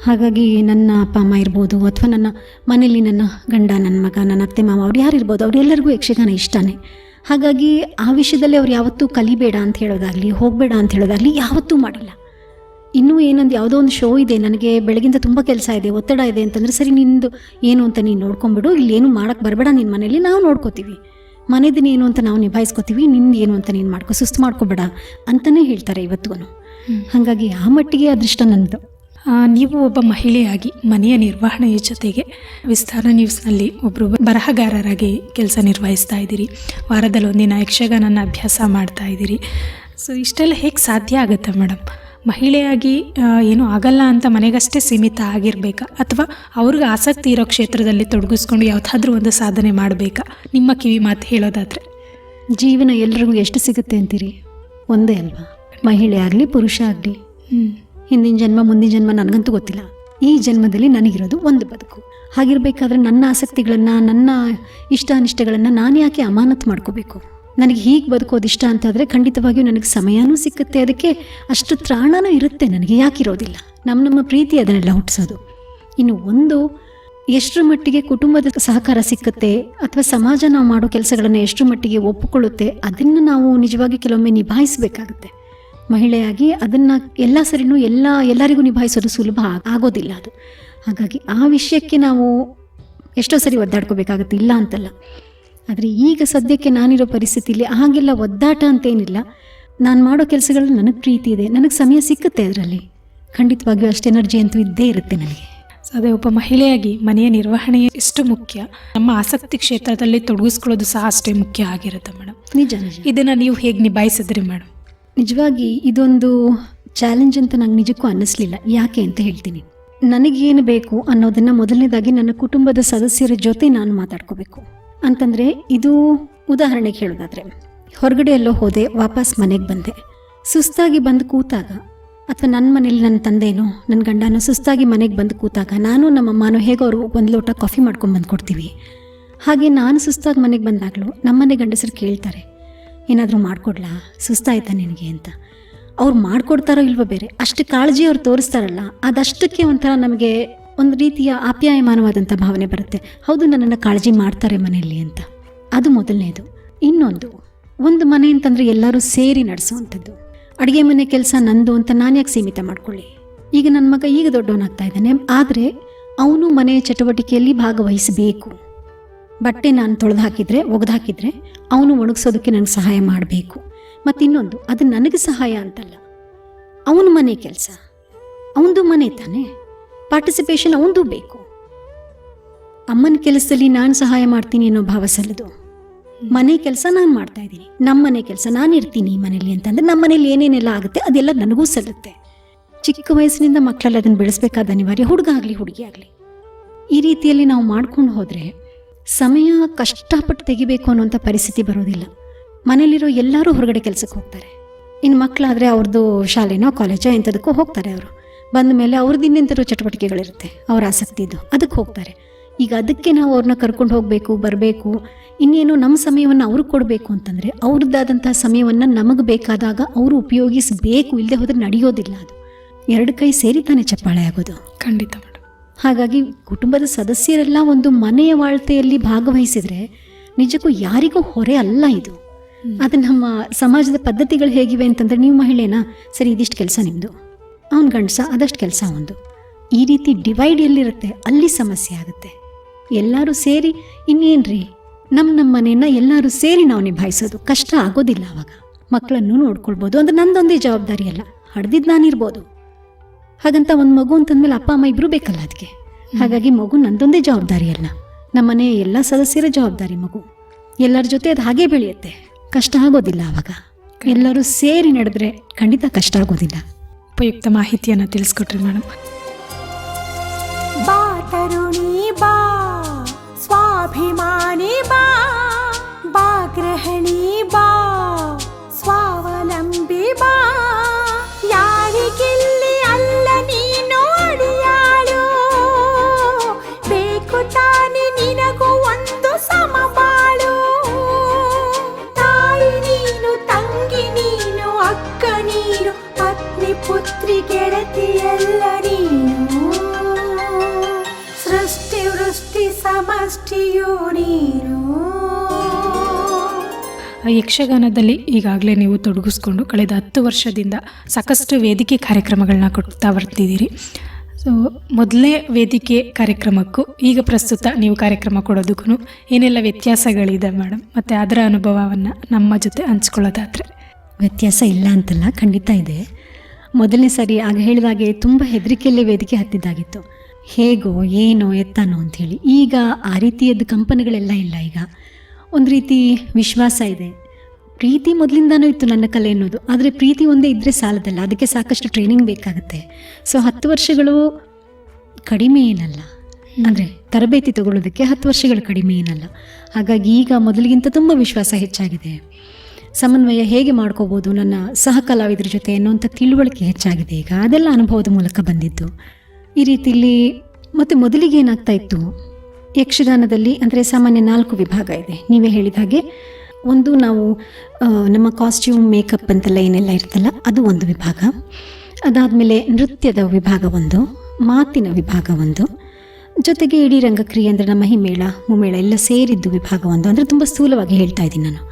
ಹಾಗಾಗಿ ನನ್ನ ಅಪ್ಪ, ಅಮ್ಮ ಇರ್ಬೋದು ಅಥವಾ ನನ್ನ ಮನೆಯಲ್ಲಿ ನನ್ನ ಗಂಡ, ನನ್ನ ಮಗ, ನನ್ನ ಅತ್ತೆ, ಮಾವ, ಅವ್ರು ಯಾರು ಇರ್ಬೋದು ಅವರೆಲ್ಲರಿಗೂ ಯಕ್ಷಗಾನ ಇಷ್ಟನೇ. ಹಾಗಾಗಿ ಆ ವಿಷಯದಲ್ಲಿ ಅವ್ರು ಯಾವತ್ತೂ ಕಲಿಬೇಡ ಅಂತ ಹೇಳೋದಾಗಲಿ, ಹೋಗಬೇಡ ಅಂತ ಹೇಳೋದಾಗಲಿ ಯಾವತ್ತೂ ಮಾಡಿಲ್ಲ. ಇನ್ನೂ ಏನಂದು ಯಾವುದೋ ಒಂದು ಶೋ ಇದೆ ನನಗೆ ಬೆಳಗಿಂದ ತುಂಬ ಕೆಲಸ ಇದೆ ಒತ್ತಡ ಇದೆ ಅಂತಂದರೆ ಸರಿ ನಿಂದು ಏನು ಅಂತ ನೀನು ನೋಡ್ಕೊಂಬಿಡು ಇಲ್ಲಿ ಏನು ಮಾಡೋಕ್ಕೆ ಬರಬೇಡ ನಿನ್ನ ಮನೇಲಿ ನಾವು ನೋಡ್ಕೋತೀವಿ. ಮನೆದಿನ ಏನು ಅಂತ ನಾವು ನಿಭಾಯಿಸ್ಕೋತೀವಿ ನಿಂದು ಏನು ಅಂತ ನೀನು ಮಾಡ್ಕೋ ಸುಸ್ತು ಮಾಡ್ಕೋಬೇಡ ಅಂತಲೇ ಹೇಳ್ತಾರೆ ಇವತ್ತಿಗೂ ಹಾಗಾಗಿ ಆ ಮಟ್ಟಿಗೆ ಅದೃಷ್ಟ ನನ್ನದು ನೀವು ಒಬ್ಬ ಮಹಿಳೆಯಾಗಿ ಮನೆಯ ನಿರ್ವಹಣೆಯ ಜೊತೆಗೆ ವಿಸ್ತಾರ ನ್ಯೂಸ್ನಲ್ಲಿ ಒಬ್ಬರು ಬರಹಗಾರರಾಗಿ ಕೆಲಸ ನಿರ್ವಹಿಸ್ತಾ ಇದ್ದೀರಿ. ವಾರದಲ್ಲಿ ಒಂದಿನ ಯಕ್ಷಗಾನನ ಅಭ್ಯಾಸ ಮಾಡ್ತಾ ಇದ್ದೀರಿ. ಸೊ ಇಷ್ಟೆಲ್ಲ ಹೇಗೆ ಸಾಧ್ಯ ಆಗುತ್ತೆ ಮೇಡಮ್ ಮಹಿಳೆಯಾಗಿ ಏನು ಆಗಲ್ಲ ಅಂತ ಮನೆಗಷ್ಟೇ ಸೀಮಿತ ಆಗಿರಬೇಕಾ? ಅಥವಾ ಅವ್ರಿಗೆ ಆಸಕ್ತಿ ಇರೋ ಕ್ಷೇತ್ರದಲ್ಲಿ ತೊಡಗಿಸ್ಕೊಂಡು ಯಾವುದಾದ್ರೂ ಒಂದು ಸಾಧನೆ ಮಾಡಬೇಕಾ? ನಿಮ್ಮ ಕಿವಿ ಮಾತು ಹೇಳೋದಾದರೆ. ಜೀವನ ಎಲ್ರಿಗೂ ಎಷ್ಟು ಸಿಗುತ್ತೆ ಅಂತೀರಿ? ಒಂದೇ ಅಲ್ವಾ? ಮಹಿಳೆ ಆಗಲಿ ಪುರುಷ ಆಗಲಿ. ಹಿಂದಿನ ಜನ್ಮ ಮುಂದಿನ ಜನ್ಮ ನನಗಂತೂ ಗೊತ್ತಿಲ್ಲ. ಈ ಜನ್ಮದಲ್ಲಿ ನನಗಿರೋದು ಒಂದು ಬದುಕು. ಹಾಗಿರಬೇಕಾದ್ರೆ ನನ್ನ ಆಸಕ್ತಿಗಳನ್ನು ನನ್ನ ಇಷ್ಟ ಅನಿಷ್ಟಗಳನ್ನು ನಾನು ಯಾಕೆ ಅಮಾನತ್ ಮಾಡ್ಕೋಬೇಕು? ನನಗೆ ಹೀಗೆ ಬದುಕೋದು ಇಷ್ಟ ಅಂತಾದರೆ ಖಂಡಿತವಾಗಿಯೂ ನನಗೆ ಸಮಯನೂ ಸಿಕ್ಕುತ್ತೆ. ಅದಕ್ಕೆ ಅಷ್ಟು ತ್ರಾಣನೂ ಇರುತ್ತೆ. ನನಗೆ ಯಾಕಿರೋದಿಲ್ಲ ನಮ್ಮ ನಮ್ಮ ಪ್ರೀತಿ ಅದನ್ನೆಲ್ಲ ಹುಟ್ಟಿಸೋದು. ಇನ್ನು ಒಂದು, ಎಷ್ಟರ ಮಟ್ಟಿಗೆ ಕುಟುಂಬದ ಸಹಕಾರ ಸಿಕ್ಕುತ್ತೆ ಅಥವಾ ಸಮಾಜ ನಾವು ಮಾಡೋ ಕೆಲಸಗಳನ್ನು ಎಷ್ಟರ ಮಟ್ಟಿಗೆ ಒಪ್ಪಿಕೊಳ್ಳುತ್ತೆ, ಅದನ್ನು ನಾವು ನಿಜವಾಗಿ ಕೆಲವೊಮ್ಮೆ ನಿಭಾಯಿಸಬೇಕಾಗುತ್ತೆ. ಮಹಿಳೆಯಾಗಿ ಅದನ್ನು ಎಲ್ಲ ಸರಿನೂ ಎಲ್ಲ, ಎಲ್ಲರಿಗೂ ನಿಭಾಯಿಸೋದು ಸುಲಭ ಆಗೋದಿಲ್ಲ ಅದು. ಹಾಗಾಗಿ ಆ ವಿಷಯಕ್ಕೆ ನಾವು ಎಷ್ಟೋ ಸರಿ ಒದ್ದಾಡ್ಕೋಬೇಕಾಗುತ್ತೆ. ಇಲ್ಲ ಅಂತಲ್ಲ. ಆದರೆ ಈಗ ಸದ್ಯಕ್ಕೆ ನಾನಿರೋ ಪರಿಸ್ಥಿತಿಯಲ್ಲಿ ಹಾಗೆಲ್ಲ ಒದ್ದಾಟ ಅಂತೇನಿಲ್ಲ. ನಾನು ಮಾಡೋ ಕೆಲಸಗಳು ನನಗೆ ಪ್ರೀತಿ ಇದೆ ನನಗೆ ಸಮಯ ಸಿಕ್ಕುತ್ತೆ ಅದರಲ್ಲಿ. ಖಂಡಿತವಾಗಿಯೂ ಅಷ್ಟು ಎನರ್ಜಿ ಅಂತೂ ಇದ್ದೇ ಇರುತ್ತೆ ನನಗೆ. ಸೊ ಅದೇ ಒಬ್ಬ ಮಹಿಳೆಯಾಗಿ ಮನೆಯ ನಿರ್ವಹಣೆ ಎಷ್ಟು ಮುಖ್ಯ? ನಮ್ಮ ಆಸಕ್ತಿ ಕ್ಷೇತ್ರದಲ್ಲಿ ತೊಡಗಿಸ್ಕೊಳ್ಳೋದು ಸಹ ಅಷ್ಟೇ ಮುಖ್ಯ ಆಗಿರುತ್ತೆ ಮೇಡಮ್ ನಿಜ ನಿಜ. ಇದನ್ನು ನೀವು ಹೇಗೆ ನಿಭಾಯಿಸಿದ್ರಿ ಮೇಡಮ್ ನಿಜವಾಗಿ ಇದೊಂದು ಚಾಲೆಂಜ್ ಅಂತ ನಂಗೆ ನಿಜಕ್ಕೂ ಅನ್ನಿಸ್ಲಿಲ್ಲ. ಯಾಕೆ ಅಂತ ಹೇಳ್ತೀನಿ. ನನಗೇನು ಬೇಕು ಅನ್ನೋದನ್ನು ಮೊದಲನೇದಾಗಿ ನನ್ನ ಕುಟುಂಬದ ಸದಸ್ಯರ ಜೊತೆ ನಾನು ಮಾತಾಡ್ಕೋಬೇಕು. ಅಂತಂದರೆ ಇದು ಉದಾಹರಣೆಗೆ ಹೇಳೋದಾದರೆ ಹೊರಗಡೆ ಎಲ್ಲೋ ಹೋದೆ ವಾಪಸ್ ಮನೆಗೆ ಬಂದೆ. ಸುಸ್ತಾಗಿ ಬಂದು ಕೂತಾಗ, ಅಥವಾ ನನ್ನ ಮನೇಲಿ ನನ್ನ ತಂದೆನೋ ನನ್ನ ಗಂಡನೋ ಸುಸ್ತಾಗಿ ಮನೆಗೆ ಬಂದು ಕೂತಾಗ ನಾನು ನಮ್ಮ ಅಮ್ಮನೂ ಹೇಗೋ ಅವರು ಒಂದು ಲೋಟ ಕಾಫಿ ಮಾಡ್ಕೊಂಡು ಬಂದು ಕೊಡ್ತೀವಿ. ಹಾಗೆ ನಾನು ಸುಸ್ತಾಗಿ ಮನೆಗೆ ಬಂದಾಗಲೂ ನಮ್ಮನೆ ಗಂಡಸರು ಕೇಳ್ತಾರೆ, ಏನಾದರೂ ಮಾಡಿಕೊಡ್ಲಾ? ಸುಸ್ತಾಯ್ತಾ ನಿನಗೆ ಅಂತ. ಅವ್ರು ಮಾಡಿಕೊಡ್ತಾರೋ ಇಲ್ವೋ ಬೇರೆ, ಅಷ್ಟು ಕಾಳಜಿ ಅವ್ರು ತೋರಿಸ್ತಾರಲ್ಲ, ಅದಷ್ಟಕ್ಕೆ ಒಂಥರ ನಮಗೆ ಒಂದು ರೀತಿಯ ಆಪ್ಯಾಯಮಾನವಾದಂಥ ಭಾವನೆ ಬರುತ್ತೆ. ಹೌದು, ನನ್ನನ್ನು ಕಾಳಜಿ ಮಾಡ್ತಾರೆ ಮನೆಯಲ್ಲಿ ಅಂತ. ಅದು ಮೊದಲನೇದು. ಇನ್ನೊಂದು, ಒಂದು ಮನೆ ಅಂತಂದರೆ ಎಲ್ಲರೂ ಸೇರಿ ನಡೆಸುವಂಥದ್ದು. ಅಡುಗೆ ಮನೆ ಕೆಲಸ ನಂದು ಅಂತ ನಾನು ಯಾಕೆ ಸೀಮಿತ ಮಾಡ್ಕೊಳ್ಳಿ? ಈಗ ನನ್ನ ಮಗ ಈಗ ದೊಡ್ಡವನಾಗ್ತಾ ಇದ್ದಾನೆ. ಆದರೆ ಅವನು ಮನೆಯ ಚಟುವಟಿಕೆಯಲ್ಲಿ ಭಾಗವಹಿಸಬೇಕು. ಬಟ್ಟೆ ನಾನು ತೊಳೆದು ಹಾಕಿದರೆ ಒಗೆದು ಹಾಕಿದರೆ ಅವನು ಒಣಗಿಸೋದಕ್ಕೆ ನನಗೆ ಸಹಾಯ ಮಾಡಬೇಕು. ಮತ್ತು ಇನ್ನೊಂದು ಅದು ನನಗೆ ಸಹಾಯ ಅಂತಲ್ಲ. ಅವನ ಮನೆ ಕೆಲಸ. ಅವನದು ಮನೆ ತಾನೇ? ಪಾರ್ಟಿಸಿಪೇಷನ್ ಅವನದು ಬೇಕು. ಅಮ್ಮನ ಕೆಲಸದಲ್ಲಿ ನಾನು ಸಹಾಯ ಮಾಡ್ತೀನಿ ಅನ್ನೋ ಭಾವ ಸಲ್ಲದು. ಮನೆ ಕೆಲಸ ನಾನು ಮಾಡ್ತಾ ಇದ್ದೀನಿ. ನಮ್ಮ ಮನೆ ಕೆಲಸ ನಾನು ಇರ್ತೀನಿ ಮನೇಲಿ ಅಂತಂದ್ರೆ ನಮ್ಮ ಮನೇಲಿ ಏನೇನೆಲ್ಲ ಆಗುತ್ತೆ ಅದೆಲ್ಲ ನನಗೂ ಸಲ್ಲುತ್ತೆ. ಚಿಕ್ಕ ವಯಸ್ಸಿನಿಂದ ಮಕ್ಕಳಲ್ಲಿ ಅದನ್ನು ಬೆಳೆಸಬೇಕಾದ ಅನಿವಾರ್ಯ ಹುಡುಗ ಆಗಲಿ, ಹುಡುಗಿ ಆಗಲಿ. ಈ ರೀತಿಯಲ್ಲಿ ನಾವು ಮಾಡ್ಕೊಂಡು ಹೋದರೆ ಸಮಯ ಕಷ್ಟಪಟ್ಟು ತೆಗಿಬೇಕು ಅನ್ನೋಂಥ ಪರಿಸ್ಥಿತಿ ಬರೋದಿಲ್ಲ. ಮನೇಲಿರೋ ಎಲ್ಲರೂ ಹೊರಗಡೆ ಕೆಲಸಕ್ಕೆ ಹೋಗ್ತಾರೆ. ಇನ್ನು ಮಕ್ಕಳಾದರೆ ಅವ್ರದ್ದು ಶಾಲೆನೋ, ಕಾಲೇಜೋ ಇಂಥದಕ್ಕೂ ಹೋಗ್ತಾರೆ ಅವರು. ಬಂದ ಮೇಲೆ ಅವ್ರದ್ದು ಇನ್ನೆಂಥರೋ ಚಟುವಟಿಕೆಗಳಿರುತ್ತೆ ಅವ್ರ ಆಸಕ್ತಿದು ಅದಕ್ಕೆ ಹೋಗ್ತಾರೆ. ಈಗ ಅದಕ್ಕೆ ನಾವು ಅವ್ರನ್ನ ಕರ್ಕೊಂಡು ಹೋಗಬೇಕು ಬರಬೇಕು ಇನ್ನೇನು ನಮ್ಮ ಸಮಯವನ್ನು ಅವ್ರಿಗೆ ಕೊಡಬೇಕು ಅಂತಂದರೆ ಅವ್ರದ್ದಾದಂಥ ಸಮಯವನ್ನು ನಮಗೆ ಬೇಕಾದಾಗ ಅವರು ಉಪಯೋಗಿಸಬೇಕು ಇಲ್ಲದೆ ಹೋದರೆ ನಡೆಯೋದಿಲ್ಲ ಅದು. ಎರಡು ಕೈ ಸೇರಿ ತಾನೇ ಚಪ್ಪಾಳೆ ಆಗೋದು. ಖಂಡಿತ ಮೇಡಮ್ ಹಾಗಾಗಿ ಕುಟುಂಬದ ಸದಸ್ಯರೆಲ್ಲ ಒಂದು ಮನೆಯ ವಾಳ್ತೆಯಲ್ಲಿ ಭಾಗವಹಿಸಿದರೆ ನಿಜಕ್ಕೂ ಯಾರಿಗೂ ಹೊರೆ ಅಲ್ಲ ಇದು. ಅದು ನಮ್ಮ ಸಮಾಜದ ಪದ್ಧತಿಗಳು ಹೇಗಿವೆ ಅಂತಂದರೆ ನೀವು ಮಹಿಳೆನಾ? ಸರಿ ಇದಿಷ್ಟು ಕೆಲಸ ನಿಮ್ಮದು ಅವ್ನು ಗಂಡಸ ಅದಷ್ಟು ಕೆಲಸ ಒಂದು ಈ ರೀತಿ ಡಿವೈಡ್ ಎಲ್ಲಿರುತ್ತೆ? ಅಲ್ಲಿ ಸಮಸ್ಯೆ ಆಗುತ್ತೆ. ಎಲ್ಲರೂ ಸೇರಿ ಇನ್ನೇನ್ರಿ? ನಮ್ಮ ನಮ್ಮ ಮನೆಯನ್ನು ಎಲ್ಲರೂ ಸೇರಿ ನಾವು ನಿಭಾಯಿಸೋದು. ಕಷ್ಟ ಆಗೋದಿಲ್ಲ ಅವಾಗ. ಮಕ್ಕಳನ್ನು ನೋಡ್ಕೊಳ್ಬೋದು ಅಂದರೆ ನಂದೊಂದೇ ಜವಾಬ್ದಾರಿ ಅಲ್ಲ. ಹಡ್ದಿದ್ದು ನಾನಿರ್ಬೋದು. ಹಾಗಂತ ಒಂದು ಮಗು ಅಂತಂದಮೇಲೆ ಅಪ್ಪ, ಅಮ್ಮ ಇಬ್ಬರು ಬೇಕಲ್ಲ ಅದಕ್ಕೆ ಹಾಗಾಗಿ ಮಗು ನಂದೊಂದೇ ಜವಾಬ್ದಾರಿ ಅಲ್ಲ. ನಮ್ಮನೆ ಎಲ್ಲ ಸದಸ್ಯರ ಜವಾಬ್ದಾರಿ ಮಗು. ಎಲ್ಲರ ಜೊತೆ ಅದು ಹಾಗೇ ಬೆಳೆಯುತ್ತೆ. ಕಷ್ಟ ಆಗೋದಿಲ್ಲ ಆವಾಗ ಎಲ್ಲರೂ ಸೇರಿ ನಡೆದ್ರೆ ಖಂಡಿತ ಕಷ್ಟ ಆಗೋದಿಲ್ಲ. ಉಪಯುಕ್ತ ಮಾಹಿತಿಯನ್ನು ತಿಳಿಸ್ಕೊಟ್ರಿ ಮೇಡಮ್. ಯಕ್ಷಗಾನದಲ್ಲಿ ಈಗಾಗಲೇ ನೀವು ತೊಡಗಿಸ್ಕೊಂಡು ಕಳೆದ ಹತ್ತು ವರ್ಷದಿಂದ ಸಾಕಷ್ಟು ವೇದಿಕೆ ಕಾರ್ಯಕ್ರಮಗಳನ್ನ ಕೊಡ್ತಾ ಬರ್ತಿದ್ದೀರಿ. ಸೊ ಮೊದಲೇ ವೇದಿಕೆ ಕಾರ್ಯಕ್ರಮಕ್ಕೂ ಈಗ ಪ್ರಸ್ತುತ ನೀವು ಕಾರ್ಯಕ್ರಮ ಕೊಡೋದಕ್ಕೂ ಏನೆಲ್ಲ ವ್ಯತ್ಯಾಸಗಳಿದೆ ಮೇಡಮ್ ಮತ್ತು ಅದರ ಅನುಭವವನ್ನು ನಮ್ಮ ಜೊತೆ ಹಂಚ್ಕೊಳ್ಳೋದಾದರೆ? ವ್ಯತ್ಯಾಸ ಇಲ್ಲ ಅಂತಲ್ಲ, ಖಂಡಿತ ಇದೆ. ಮೊದಲನೇ ಸಾರಿ ಆಗ ಹೇಳಿದಾಗೆ ತುಂಬ ಹೆದರಿಕೆಯಲ್ಲೇ ವೇದಿಕೆ ಹತ್ತಿದ್ದಾಗಿತ್ತು. ಹೇಗೋ, ಏನೋ ಎತ್ತಾನೋ ಅಂಥೇಳಿ. ಈಗ ಆ ರೀತಿಯದ್ದು ಕಂಪನಿಗಳೆಲ್ಲ ಇಲ್ಲ ಈಗ. ಒಂದು ರೀತಿ ವಿಶ್ವಾಸ ಇದೆ. ಪ್ರೀತಿ ಮೊದಲಿಂದನೂ ಇತ್ತು ನನ್ನ ಕಲೆ ಅನ್ನೋದು. ಆದರೆ ಪ್ರೀತಿ ಒಂದೇ ಇದ್ದರೆ ಸಾಲದಲ್ಲ. ಅದಕ್ಕೆ ಸಾಕಷ್ಟು ಟ್ರೈನಿಂಗ್ ಬೇಕಾಗುತ್ತೆ. ಸೊ ಹತ್ತು ವರ್ಷಗಳು ಕಡಿಮೆ ಏನಲ್ಲ. ಅಂದರೆ ತರಬೇತಿ ತಗೊಳ್ಳೋದಕ್ಕೆ ಹತ್ತು ವರ್ಷಗಳು ಕಡಿಮೆ ಏನಲ್ಲ. ಹಾಗಾಗಿ ಈಗ ಮೊದಲಿಗಿಂತ ತುಂಬ ವಿಶ್ವಾಸ ಹೆಚ್ಚಾಗಿದೆ. ಸಮನ್ವಯ ಹೇಗೆ ಮಾಡ್ಕೋಬೋದು, ನನ್ನ ಸಹ ಕಲಾವಿದರ ಜೊತೆ ಅನ್ನುವಂಥ ತಿಳುವಳಿಕೆ ಹೆಚ್ಚಾಗಿದೆ. ಈಗ ಅದೆಲ್ಲ ಅನುಭವದ ಮೂಲಕ ಬಂದಿದ್ದು. ಈ ರೀತಿಯಲ್ಲಿ ಮತ್ತು ಮೊದಲಿಗೆ ಏನಾಗ್ತಾ ಇತ್ತು? ಯಕ್ಷಗಾನದಲ್ಲಿ ಅಂದರೆ ಸಾಮಾನ್ಯ ನಾಲ್ಕು ವಿಭಾಗ ಇದೆ. ನೀವೇ ಹೇಳಿದ ಹಾಗೆ ಒಂದು ನಾವು ನಮ್ಮ ಕಾಸ್ಟ್ಯೂಮ್ ಮೇಕಪ್ ಅಂತೆಲ್ಲ ಏನೆಲ್ಲ ಇರ್ತಲ್ಲ, ಅದು ಒಂದು ವಿಭಾಗ. ಅದಾದಮೇಲೆ ನೃತ್ಯದ ವಿಭಾಗ ಒಂದು, ಮಾತಿನ ವಿಭಾಗ ಒಂದು. ಜೊತೆಗೆ ಇಡೀ ರಂಗಕ್ರಿಯೆ ಅಂದರೆ ನಮ್ಮ ಹಿಮೇಳ ಮುಮೇಳ ಎಲ್ಲ ಸೇರಿದ್ದು ವಿಭಾಗ ಒಂದು. ಅಂದರೆ ತುಂಬ ಸ್ಥೂಲವಾಗಿ ಹೇಳ್ತಾ ಇದ್ದೀನಿ ನಾನು.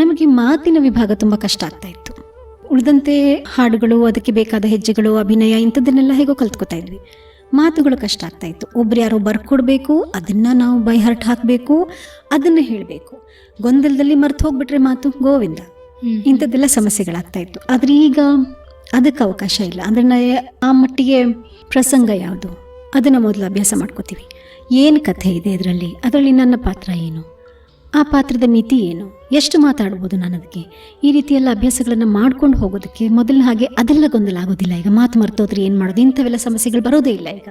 ನಮಗೆ ಮಾತಿನ ವಿಭಾಗ ತುಂಬ ಕಷ್ಟ ಆಗ್ತಾ ಇತ್ತು. ಉಳಿದಂತೆ ಹಾಡುಗಳು, ಅದಕ್ಕೆ ಬೇಕಾದ ಹೆಜ್ಜೆಗಳು, ಅಭಿನಯ ಇಂಥದ್ದನ್ನೆಲ್ಲ ಹೇಗೋ ಕಲ್ತ್ಕೊತಾ ಇದ್ವಿ. ಮಾತುಗಳು ಕಷ್ಟ ಆಗ್ತಾ ಇತ್ತು. ಒಬ್ರು ಯಾರೋ ಬರ್ಕೊಡ್ಬೇಕು ಅದನ್ನು ನಾವು ಬೈ ಹರ್ಟ್ ಹಾಕಬೇಕು ಅದನ್ನು ಹೇಳಬೇಕು. ಗೊಂದಲದಲ್ಲಿ ಮರ್ತು ಹೋಗ್ಬಿಟ್ರೆ ಮಾತು ಗೋವಿಂದ. ಇಂಥದ್ದೆಲ್ಲ ಸಮಸ್ಯೆಗಳಾಗ್ತಾ ಇತ್ತು. ಆದರೆ ಈಗ ಅದಕ್ಕೆ ಅವಕಾಶ ಇಲ್ಲ. ಅಂದರೆ ನಾ ಆ ಮಟ್ಟಿಗೆ ಪ್ರಸಂಗ ಯಾವುದು? ಅದನ್ನು ಮೊದಲು ಅಭ್ಯಾಸ ಮಾಡ್ಕೋತೀವಿ. ಏನು ಕಥೆ ಇದೆ ಇದರಲ್ಲಿ? ಅದರಲ್ಲಿ ನನ್ನ ಪಾತ್ರ ಏನು? ಆ ಪಾತ್ರದ ಮಿತಿ ಏನು? ಎಷ್ಟು ಮಾತಾಡ್ಬೋದು ನಾನು ಅದಕ್ಕೆ? ಈ ರೀತಿಯೆಲ್ಲ ಅಭ್ಯಾಸಗಳನ್ನು ಮಾಡ್ಕೊಂಡು ಹೋಗೋದಕ್ಕೆ ಮೊದಲಿನ ಹಾಗೆ ಅದೆಲ್ಲ ಗೊಂದಲ ಆಗೋದಿಲ್ಲ. ಈಗ ಮಾತು ಮರ್ತೋದ್ರೆ ಏನು ಮಾಡೋದು? ಇಂಥವೆಲ್ಲ ಸಮಸ್ಯೆಗಳು ಬರೋದೇ ಇಲ್ಲ ಈಗ.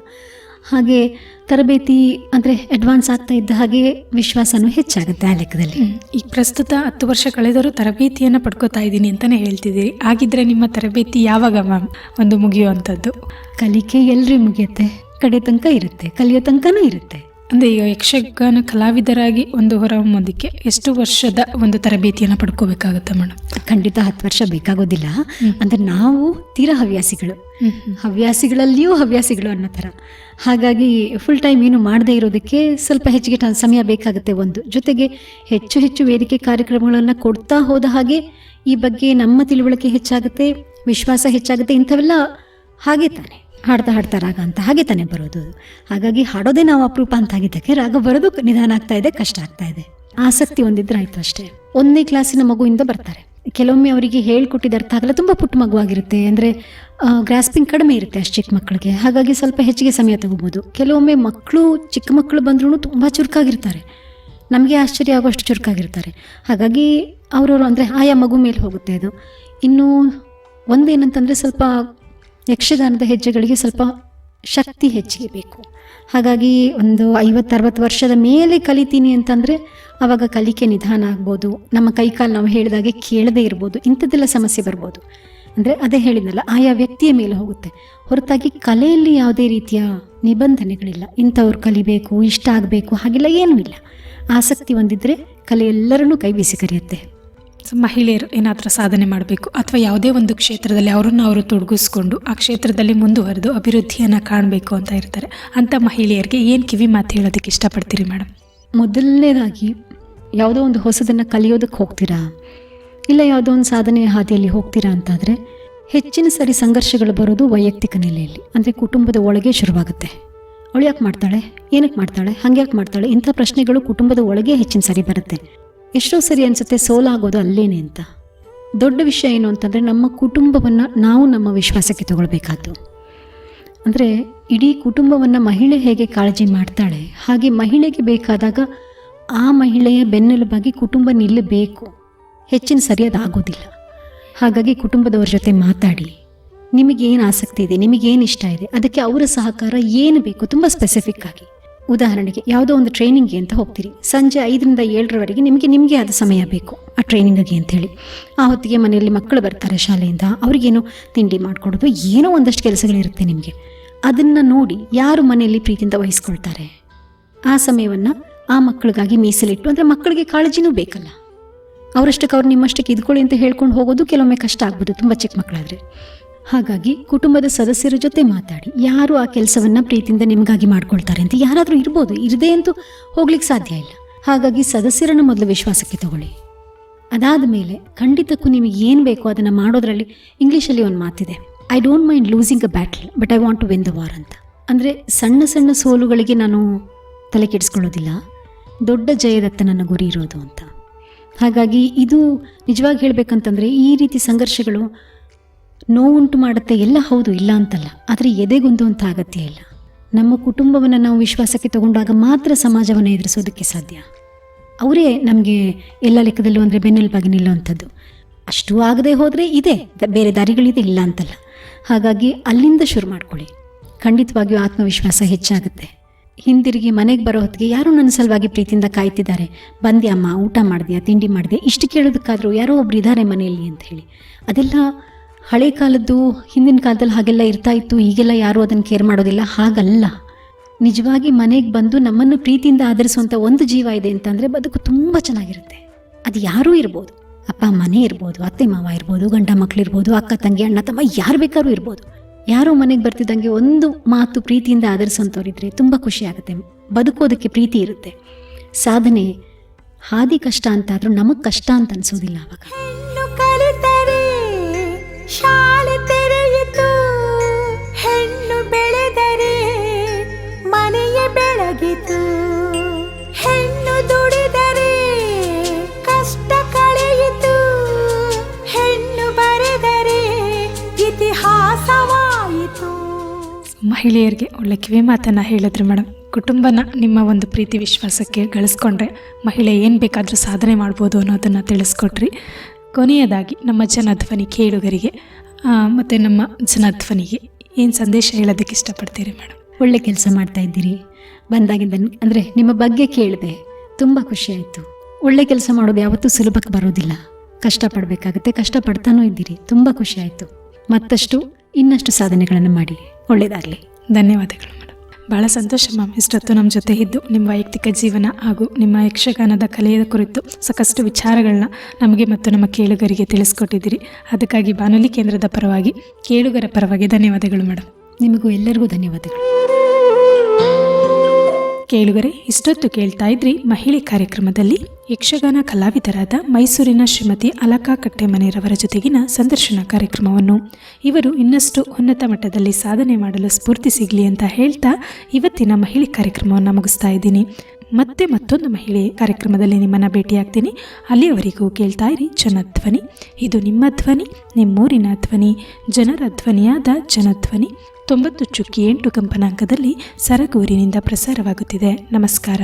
ಹಾಗೆ ತರಬೇತಿ ಅಂದರೆ ಅಡ್ವಾನ್ಸ್ ಆಗ್ತಾ ಇದ್ದ ಹಾಗೆ ವಿಶ್ವಾಸನೂ ಹೆಚ್ಚಾಗುತ್ತೆ ಆ ಲೆಕ್ಕದಲ್ಲಿ. ಈಗ ಪ್ರಸ್ತುತ ಹತ್ತು ವರ್ಷ ಕಳೆದರೂ ತರಬೇತಿಯನ್ನು ಪಡ್ಕೋತಾ ಇದ್ದೀನಿ ಅಂತಲೇ ಹೇಳ್ತಿದ್ದೀರಿ. ಹಾಗಿದ್ರೆ ನಿಮ್ಮ ತರಬೇತಿ ಯಾವಾಗ ಮ್ಯಾಮ್ ಒಂದು ಮುಗಿಯುವಂಥದ್ದು? ಕಲಿಕೆ ಎಲ್ಲರೂ ಮುಗಿಯುತ್ತೆ. ಕಡೆ ತನಕ ಇರುತ್ತೆ. ಕಲಿಯೋ ತನಕನೂ ಇರುತ್ತೆ. ಅಂದರೆ ಈಗ ಯಕ್ಷಗಾನ ಕಲಾವಿದರಾಗಿ ಒಂದು ಹೊರಹೊಮ್ಮೋದಕ್ಕೆ ಎಷ್ಟು ವರ್ಷದ ಒಂದು ತರಬೇತಿಯನ್ನು ಪಡ್ಕೋಬೇಕಾಗುತ್ತೆ ಮೇಡಮ್ ಖಂಡಿತ ಹತ್ತು ವರ್ಷ ಬೇಕಾಗೋದಿಲ್ಲ. ಅಂದರೆ ನಾವು ತೀರ ಹವ್ಯಾಸಿಗಳು. ಹವ್ಯಾಸಿಗಳಲ್ಲಿಯೂ ಹವ್ಯಾಸಿಗಳು ಅನ್ನೋ ಥರ. ಹಾಗಾಗಿ ಫುಲ್ ಟೈಮ್ ಏನು ಮಾಡದೇ ಇರೋದಕ್ಕೆ ಸ್ವಲ್ಪ ಹೆಚ್ಚಿಗೆ ಟ- ಸಮಯ ಬೇಕಾಗುತ್ತೆ ಒಂದು. ಜೊತೆಗೆ ಹೆಚ್ಚು ಹೆಚ್ಚು ವೇದಿಕೆ ಕಾರ್ಯಕ್ರಮಗಳನ್ನು ಕೊಡ್ತಾ ಹೋದ ಹಾಗೆ ಈ ಬಗ್ಗೆ ನಮ್ಮ ತಿಳುವಳಿಕೆ ಹೆಚ್ಚಾಗುತ್ತೆ ವಿಶ್ವಾಸ ಹೆಚ್ಚಾಗುತ್ತೆ ಇಂಥವೆಲ್ಲ ಹಾಗೆ ತಾನೆ. ಹಾಡ್ತಾ ಹಾಡ್ತಾ ರಾಗ ಅಂತ ಹಾಗೆ ತಾನೇ ಬರೋದು. ಹಾಗಾಗಿ ಹಾಡೋದೇ ನಾವು ಅಪರೂಪ ಅಂತ ಆಗಿದ್ದಕ್ಕೆ ರಾಗ ಬರೋದು ನಿಧಾನ ಆಗ್ತಾ ಇದೆ, ಕಷ್ಟ ಆಗ್ತಾ ಇದೆ. ಆಸಕ್ತಿ ಒಂದಿದ್ರೆ ಆಯ್ತು ಅಷ್ಟೇ. ಒಂದನೇ ಕ್ಲಾಸಿನ ಮಗುವಿಂದ ಬರ್ತಾರೆ. ಕೆಲವೊಮ್ಮೆ ಅವರಿಗೆ ಹೇಳ್ಕೊಟ್ಟಿದ್ದ ಅರ್ಥ ಆಗಲ್ಲ, ತುಂಬ ಪುಟ್ಟ ಮಗುವಾಗಿರುತ್ತೆ. ಅಂದರೆ ಗ್ರಾಸ್ಪಿಂಗ್ ಕಡಿಮೆ ಇರುತ್ತೆ ಅಷ್ಟು ಚಿಕ್ಕ ಮಕ್ಕಳಿಗೆ. ಹಾಗಾಗಿ ಸ್ವಲ್ಪ ಹೆಚ್ಚಿಗೆ ಸಮಯ ತಗೋಬೋದು. ಕೆಲವೊಮ್ಮೆ ಮಕ್ಕಳು, ಚಿಕ್ಕ ಮಕ್ಕಳು ಬಂದ್ರೂ ತುಂಬ ಚುರುಕಾಗಿರ್ತಾರೆ. ನಮಗೆ ಆಶ್ಚರ್ಯ ಆಗೋಷ್ಟು ಚುರುಕಾಗಿರ್ತಾರೆ. ಹಾಗಾಗಿ ಅವರವರು ಅಂದರೆ, ಆಯಾ ಮಗು ಮೇಲೆ ಹೋಗುತ್ತೆ ಅದು. ಇನ್ನು ಒಂದೇನಂತಂದರೆ ಸ್ವಲ್ಪ ಯಕ್ಷಗಾನದ ಹೆಜ್ಜೆಗಳಿಗೆ ಸ್ವಲ್ಪ ಶಕ್ತಿ ಹೆಚ್ಚಿಗೆ ಬೇಕು ಹಾಗಾಗಿ ಒಂದು ಐವತ್ತರವತ್ತು ವರ್ಷದ ಮೇಲೆ ಕಲಿತೀನಿ ಅಂತಂದರೆ ಆವಾಗ ಕಲಿಕೆ ನಿಧಾನ ಆಗ್ಬೋದು. ನಮ್ಮ ಕೈಕಾಲು ನಾವು ಹೇಳಿದಾಗೆ ಕೇಳದೇ ಇರ್ಬೋದು. ಇಂಥದ್ದೆಲ್ಲ ಸಮಸ್ಯೆ ಬರ್ಬೋದು. ಅಂದರೆ ಅದೇ ಹೇಳಿದ್ನಲ್ಲ, ಆಯಾ ವ್ಯಕ್ತಿಯ ಮೇಲೆ ಹೋಗುತ್ತೆ. ಹೊರತಾಗಿ ಕಲೆಯಲ್ಲಿ ಯಾವುದೇ ರೀತಿಯ ನಿಬಂಧನೆಗಳಿಲ್ಲ. ಇಂಥವ್ರು ಕಲಿಬೇಕು, ಇಷ್ಟ ಆಗಬೇಕು, ಹಾಗೆಲ್ಲ ಏನೂ ಇಲ್ಲ. ಆಸಕ್ತಿ ಹೊಂದಿದ್ರೆ ಕಲೆ ಎಲ್ಲರನ್ನೂ ಕೈ ಬೀಸಿ ಕರೆಯುತ್ತೆ. ಮಹಿಳೆಯರು ಏನಾದರೂ ಸಾಧನೆ ಮಾಡಬೇಕು ಅಥವಾ ಯಾವುದೇ ಒಂದು ಕ್ಷೇತ್ರದಲ್ಲಿ ಅವರನ್ನು ಅವರು ತೊಡಗಿಸ್ಕೊಂಡು ಆ ಕ್ಷೇತ್ರದಲ್ಲಿ ಮುಂದುವರೆದು ಅಭಿವೃದ್ಧಿಯನ್ನು ಕಾಣಬೇಕು ಅಂತ ಇರ್ತಾರೆ. ಅಂಥ ಮಹಿಳೆಯರಿಗೆ ಏನು ಕಿವಿ ಮಾತು ಹೇಳೋದಕ್ಕೆ ಇಷ್ಟಪಡ್ತೀರಿ ಮೇಡಮ್? ಮೊದಲನೇದಾಗಿ ಯಾವುದೋ ಒಂದು ಹೊಸದನ್ನು ಕಲಿಯೋದಕ್ಕೆ ಹೋಗ್ತೀರಾ? ಇಲ್ಲ ಯಾವುದೋ ಒಂದು ಸಾಧನೆಯ ಹಾದಿಯಲ್ಲಿ ಹೋಗ್ತೀರಾ ಅಂತಾದರೆ ಹೆಚ್ಚಿನ ಸರಿ ಸಂಘರ್ಷಗಳು ಬರೋದು ವೈಯಕ್ತಿಕ ನೆಲೆಯಲ್ಲಿ. ಅಂದರೆ ಕುಟುಂಬದ ಒಳಗೆ ಶುರುವಾಗುತ್ತೆ. ಅವಳು ಯಾಕೆ ಮಾಡ್ತಾಳೆ? ಏನಕ್ಕೆ ಮಾಡ್ತಾಳೆ? ಹಂಗೆ ಯಾಕೆ ಮಾಡ್ತಾಳೆ? ಇಂಥ ಪ್ರಶ್ನೆಗಳು ಕುಟುಂಬದ ಒಳಗೆ ಹೆಚ್ಚಿನ ಸರಿ ಬರುತ್ತೆ. ಎಷ್ಟೋ ಸರಿ ಅನಿಸುತ್ತೆ ಸೋಲಾಗೋದು ಅಲ್ಲೇನೆ ಅಂತ. ದೊಡ್ಡ ವಿಷಯ ಏನು ಅಂತಂದರೆ ನಮ್ಮ ಕುಟುಂಬವನ್ನು ನಾವು ನಮ್ಮ ವಿಶ್ವಾಸಕ್ಕೆ ತಗೊಳ್ಬೇಕಾದ್ದು. ಅಂದರೆ ಇಡೀ ಕುಟುಂಬವನ್ನು ಮಹಿಳೆ ಹೇಗೆ ಕಾಳಜಿ ಮಾಡ್ತಾಳೆ, ಹಾಗೆ ಮಹಿಳೆಗೆ ಬೇಕಾದಾಗ ಆ ಮಹಿಳೆಯ ಬೆನ್ನೆಲುಬಾಗಿ ಕುಟುಂಬ ನಿಲ್ಲಬೇಕು. ಹೆಚ್ಚಿನ ಸರಿಯಾದಾಗೋದಿಲ್ಲ ಹಾಗಾಗಿ ಕುಟುಂಬದವ್ರ ಜೊತೆ ಮಾತಾಡಿ. ನಿಮಗೇನು ಆಸಕ್ತಿ ಇದೆ, ನಿಮಗೇನು ಇಷ್ಟ ಇದೆ, ಅದಕ್ಕೆ ಅವರ ಸಹಕಾರ ಏನು ಬೇಕು, ತುಂಬ ಸ್ಪೆಸಿಫಿಕ್ ಆಗಿ. ಉದಾಹರಣೆಗೆ ಯಾವುದೋ ಒಂದು ಟ್ರೈನಿಂಗ್ಗೆ ಅಂತ ಹೋಗ್ತೀರಿ. ಸಂಜೆ ಐದರಿಂದ ಏಳರವರೆಗೆ ನಿಮಗೆ ನಿಮಗೆ ಆದ ಸಮಯ ಬೇಕು ಆ ಟ್ರೈನಿಂಗಿಗೆ ಅಂಥೇಳಿ ಆ ಹೊತ್ತಿಗೆ ಮನೆಯಲ್ಲಿ ಮಕ್ಕಳು ಬರ್ತಾರೆ ಶಾಲೆಯಿಂದ. ಅವ್ರಿಗೇನು ತಿಂಡಿ ಮಾಡಿಕೊಡೋದು, ಏನೋ ಒಂದಷ್ಟು ಕೆಲಸಗಳಿರುತ್ತೆ ನಿಮಗೆ. ಅದನ್ನು ನೋಡಿ ಯಾರು ಮನೆಯಲ್ಲಿ ಪ್ರೀತಿಯಿಂದ ವಹಿಸ್ಕೊಳ್ತಾರೆ? ಆ ಸಮಯವನ್ನು ಆ ಮಕ್ಕಳಿಗಾಗಿ ಮೀಸಲಿಟ್ಟು, ಅಂದರೆ ಮಕ್ಕಳಿಗೆ ಕಾಳಜಿನೂ ಬೇಕಲ್ಲ. ಅವರಷ್ಟಕ್ಕೆ ಅವ್ರು ನಿಮ್ಮಷ್ಟಕ್ಕೆ ಇದ್ಕೊಳ್ಳಿ ಅಂತ ಹೇಳ್ಕೊಂಡು ಹೋಗೋದು ಕೆಲವೊಮ್ಮೆ ಕಷ್ಟ ಆಗ್ಬೋದು, ತುಂಬ ಚಿಕ್ಕ ಮಕ್ಕಳಾದರೆ. ಹಾಗಾಗಿ ಕುಟುಂಬದ ಸದಸ್ಯರ ಜೊತೆ ಮಾತಾಡಿ. ಯಾರು ಆ ಕೆಲಸವನ್ನು ಪ್ರೀತಿಯಿಂದ ನಿಮಗಾಗಿ ಮಾಡ್ಕೊಳ್ತಾರೆ ಅಂತ ಯಾರಾದರೂ ಇರ್ಬೋದು. ಇರದೇ ಅಂತೂ ಹೋಗ್ಲಿಕ್ಕೆ ಸಾಧ್ಯ ಇಲ್ಲ. ಹಾಗಾಗಿ ಸದಸ್ಯರನ್ನು ಮೊದಲು ವಿಶ್ವಾಸಕ್ಕೆ ತಗೊಳ್ಳಿ. ಅದಾದ ಮೇಲೆ ಖಂಡಿತಕ್ಕೂ ನಿಮಗೆ ಏನು ಬೇಕೋ ಅದನ್ನು ಮಾಡೋದ್ರಲ್ಲಿ ಇಂಗ್ಲೀಷಲ್ಲಿ ಒಂದು ಮಾತಿದೆ. I don't mind losing a battle but I want to win the war ಅಂತ. ಅಂದರೆ ಸಣ್ಣ ಸಣ್ಣ ಸೋಲುಗಳಿಗೆ ನಾನು ತಲೆ ಕೆಡಿಸ್ಕೊಳ್ಳೋದಿಲ್ಲ. ದೊಡ್ಡ ಜಯದತ್ತ ನನ್ನ ಗುರಿ ಇರೋದು ಅಂತ. ಹಾಗಾಗಿ ಇದು ನಿಜವಾಗಿ ಹೇಳಬೇಕಂತಂದರೆ ಈ ರೀತಿ ಸಂಘರ್ಷಗಳು ನೋವುಂಟು ಮಾಡುತ್ತೆ, ಎಲ್ಲ ಹೌದು, ಇಲ್ಲ ಅಂತಲ್ಲ. ಆದರೆ ಎದೆಗುಂದುವಂಥ ಅಗತ್ಯ ಇಲ್ಲ. ನಮ್ಮ ಕುಟುಂಬವನ್ನು ನಾವು ವಿಶ್ವಾಸಕ್ಕೆ ತಗೊಂಡಾಗ ಮಾತ್ರ ಸಮಾಜವನ್ನು ಎದುರಿಸೋದಕ್ಕೆ ಸಾಧ್ಯ. ಅವರೇ ನಮಗೆ ಎಲ್ಲ ಲೆಕ್ಕದಲ್ಲೂ ಅಂದರೆ ಬೆನ್ನೆಲುಬಾಗಿ ನಿಲ್ಲುವಂಥದ್ದು. ಅಷ್ಟು ಆಗದೆ ಹೋದರೆ ಇದೆ ಬೇರೆ ದಾರಿಗಳಿದೆ, ಇಲ್ಲ ಅಂತಲ್ಲ. ಹಾಗಾಗಿ ಅಲ್ಲಿಂದ ಶುರು ಮಾಡ್ಕೊಳ್ಳಿ. ಖಂಡಿತವಾಗಿಯೂ ಆತ್ಮವಿಶ್ವಾಸ ಹೆಚ್ಚಾಗುತ್ತೆ. ಹಿಂದಿರುಗಿ ಮನೆಗೆ ಬರೋ ಹೊತ್ತಿಗೆ ಯಾರೋ ನನ್ನ ಸಲುವಾಗಿ ಪ್ರೀತಿಯಿಂದ ಕಾಯ್ತಿದ್ದಾರೆ. ಬಂದ್ಯಾಮ್ಮ ಊಟ ಮಾಡಿದೆಯಾ ತಿಂಡಿ ಮಾಡಿದೆ, ಇಷ್ಟು ಕೇಳೋದಕ್ಕಾದರೂ ಯಾರೋ ಒಬ್ರು ಇದ್ದಾರೆ ಮನೆಯಲ್ಲಿ ಅಂತ ಹೇಳಿ. ಅದೆಲ್ಲ ಹಳೆ ಕಾಲದ್ದು ಹಿಂದಿನ ಕಾಲದಲ್ಲಿ ಹಾಗೆಲ್ಲ ಇರ್ತಾ ಇತ್ತು, ಈಗೆಲ್ಲ ಯಾರೂ ಅದನ್ನು ಕೇರ್ ಮಾಡೋದಿಲ್ಲ. ಹಾಗಲ್ಲ. ನಿಜವಾಗಿ ಮನೆಗೆ ಬಂದು ನಮ್ಮನ್ನು ಪ್ರೀತಿಯಿಂದ ಆಧರಿಸುವಂಥ ಒಂದು ಜೀವ ಇದೆ ಅಂತಂದರೆ ಬದುಕು ತುಂಬ ಚೆನ್ನಾಗಿರುತ್ತೆ. ಅದು ಯಾರೂ ಇರ್ಬೋದು. ಅಪ್ಪ ಮನೆ ಇರ್ಬೋದು, ಅತ್ತೆ, ಮಾವ ಇರ್ಬೋದು, ಗಂಡ ಮಕ್ಕಳಿರ್ಬೋದು ಅಕ್ಕ, ತಂಗಿ, ಅಣ್ಣ, ತಮ್ಮ ಯಾರು ಬೇಕಾದ್ರೂ ಇರ್ಬೋದು. ಯಾರೋ ಮನೆಗೆ ಬರ್ತಿದ್ದಂಗೆ ಒಂದು ಮಾತು ಪ್ರೀತಿಯಿಂದ ಆಧರಿಸುವಂಥವ್ರಿದ್ರೆ ತುಂಬ ಖುಷಿ ಆಗುತ್ತೆ. ಬದುಕೋದಕ್ಕೆ ಪ್ರೀತಿ ಇರುತ್ತೆ. ಸಾಧನೆ ಹಾದಿ ಕಷ್ಟ ಅಂತಾದರೂ ನಮಗೆ ಕಷ್ಟ ಅಂತ ಅನಿಸೋದಿಲ್ಲ ಕಲಿತರೆ ಶಾಲೆ ತೆರೆಯಿತು. ಹೆಣ್ಣು ಬೆಳೆದರೆ ಮನೆಯ ಬೆಳಗಿತು. ಹೆಣ್ಣು ದುಡಿದರೆ ಕಷ್ಟ ಕಳೆಯಿತು. ಹೆಣ್ಣು ಬರೆದರೆ ಇತಿಹಾಸವಾಯಿತು. ಮಹಿಳೆಯರಿಗೆ ಒಳ್ಳೆ ಕಿವಿ ಮಾತನ್ನ ಹೇಳಿದ್ರು ಮೇಡಮ್ ಕುಟುಂಬನ ನಿಮ್ಮ ಒಂದು ಪ್ರೀತಿ ವಿಶ್ವಾಸಕ್ಕೆ ಗಳಿಸ್ಕೊಂಡ್ರೆ ಮಹಿಳೆ ಏನು ಬೇಕಾದರೂ ಸಾಧನೆ ಮಾಡ್ಬೋದು ಅನ್ನೋದನ್ನು ತಿಳಿಸ್ಕೊಟ್ರಿ. ಕೊನೆಯದಾಗಿ ನಮ್ಮ ಜನಧ್ವನಿ ಕೇಳುಗರಿಗೆ ಮತ್ತು ನಮ್ಮ ಜನಧ್ವನಿಗೆ ಏನು ಸಂದೇಶ ಹೇಳೋದಕ್ಕೆ ಇಷ್ಟಪಡ್ತೀರಿ ಮೇಡಮ್ ಒಳ್ಳೆ ಕೆಲಸ ಮಾಡ್ತಾ ಇದ್ದೀರಿ. ಬಂದಾಗಿಂದ ಅಂದರೆ ನಿಮ್ಮ ಬಗ್ಗೆ ಕೇಳಿದೆ. ತುಂಬ ಖುಷಿಯಾಯಿತು ಒಳ್ಳೆ ಕೆಲಸ ಮಾಡೋದು ಯಾವತ್ತೂ ಸುಲಭಕ್ಕೆ ಬರೋದಿಲ್ಲ. ಕಷ್ಟಪಡಬೇಕಾಗುತ್ತೆ ಕಷ್ಟಪಡ್ತಾನೂ ಇದ್ದೀರಿ. ತುಂಬ ಖುಷಿಯಾಯಿತು ಮತ್ತಷ್ಟು ಇನ್ನಷ್ಟು ಸಾಧನೆಗಳನ್ನು ಮಾಡಿ. ಒಳ್ಳೆಯದಾಗಲಿ ಧನ್ಯವಾದಗಳು. ಭಾಳ ಸಂತೋಷ ಮ್ಯಾಮ್. ಇಷ್ಟೊತ್ತು ನಮ್ಮ ಜೊತೆ ಇದ್ದು ನಿಮ್ಮ ವೈಯಕ್ತಿಕ ಜೀವನ ಹಾಗೂ ನಿಮ್ಮ ಯಕ್ಷಗಾನದ ಕಲೆಯ ಕುರಿತು ಸಾಕಷ್ಟು ವಿಚಾರಗಳನ್ನ ನಮಗೆ ಮತ್ತು ನಮ್ಮ ಕೇಳುಗರಿಗೆ ತಿಳಿಸ್ಕೊಟ್ಟಿದ್ದೀರಿ. ಅದಕ್ಕಾಗಿ ಬಾನುಲಿ ಕೇಂದ್ರದ ಪರವಾಗಿ ಕೇಳುಗರ ಪರವಾಗಿ ಧನ್ಯವಾದಗಳು, ಮೇಡಮ್. ನಿಮಗೂ ಎಲ್ಲರಿಗೂ ಧನ್ಯವಾದಗಳು. ಕೇಳುಗರೆ, ಇಷ್ಟೊತ್ತು ಕೇಳ್ತಾ ಇದ್ರಿ ಮಹಿಳೆ ಕಾರ್ಯಕ್ರಮದಲ್ಲಿ ಯಕ್ಷಗಾನ ಕಲಾವಿದರಾದ ಮೈಸೂರಿನ ಶ್ರೀಮತಿ ಅಲಕಾ ಕಟ್ಟೆಮನೆರವರ ಜೊತೆಗಿನ ಸಂದರ್ಶನ ಕಾರ್ಯಕ್ರಮವನ್ನು. ಇವರು ಇನ್ನಷ್ಟು ಉನ್ನತ ಮಟ್ಟದಲ್ಲಿ ಸಾಧನೆ ಮಾಡಲು ಸ್ಫೂರ್ತಿ ಸಿಗಲಿ ಅಂತ ಹೇಳ್ತಾ ಇವತ್ತಿನ ಮಹಿಳೆ ಕಾರ್ಯಕ್ರಮವನ್ನು ಮುಗಿಸ್ತಾ ಇದ್ದೀನಿ. ಮತ್ತೆ ಮತ್ತೊಂದು ಮಹಿಳೆ ಕಾರ್ಯಕ್ರಮದಲ್ಲಿ ನಿಮ್ಮನ್ನು ಭೇಟಿಯಾಗ್ತೀನಿ. ಅಲ್ಲಿಯವರೆಗೂ ಕೇಳ್ತಾ ಇರಿ ಜನಧ್ವನಿ ಇದು ನಿಮ್ಮ ಧ್ವನಿ, ನಿಮ್ಮೂರಿನ ಧ್ವನಿ, ಜನರ ಧ್ವನಿಯಾದ ಜನಧ್ವನಿ ತೊಂಬತ್ತು ಚುಕ್ಕಿ ಎಂಟು ಕಂಪನಾಂಕದಲ್ಲಿ ಸರಗೂರಿನಿಂದ ಪ್ರಸಾರವಾಗುತ್ತಿದೆ. ನಮಸ್ಕಾರ.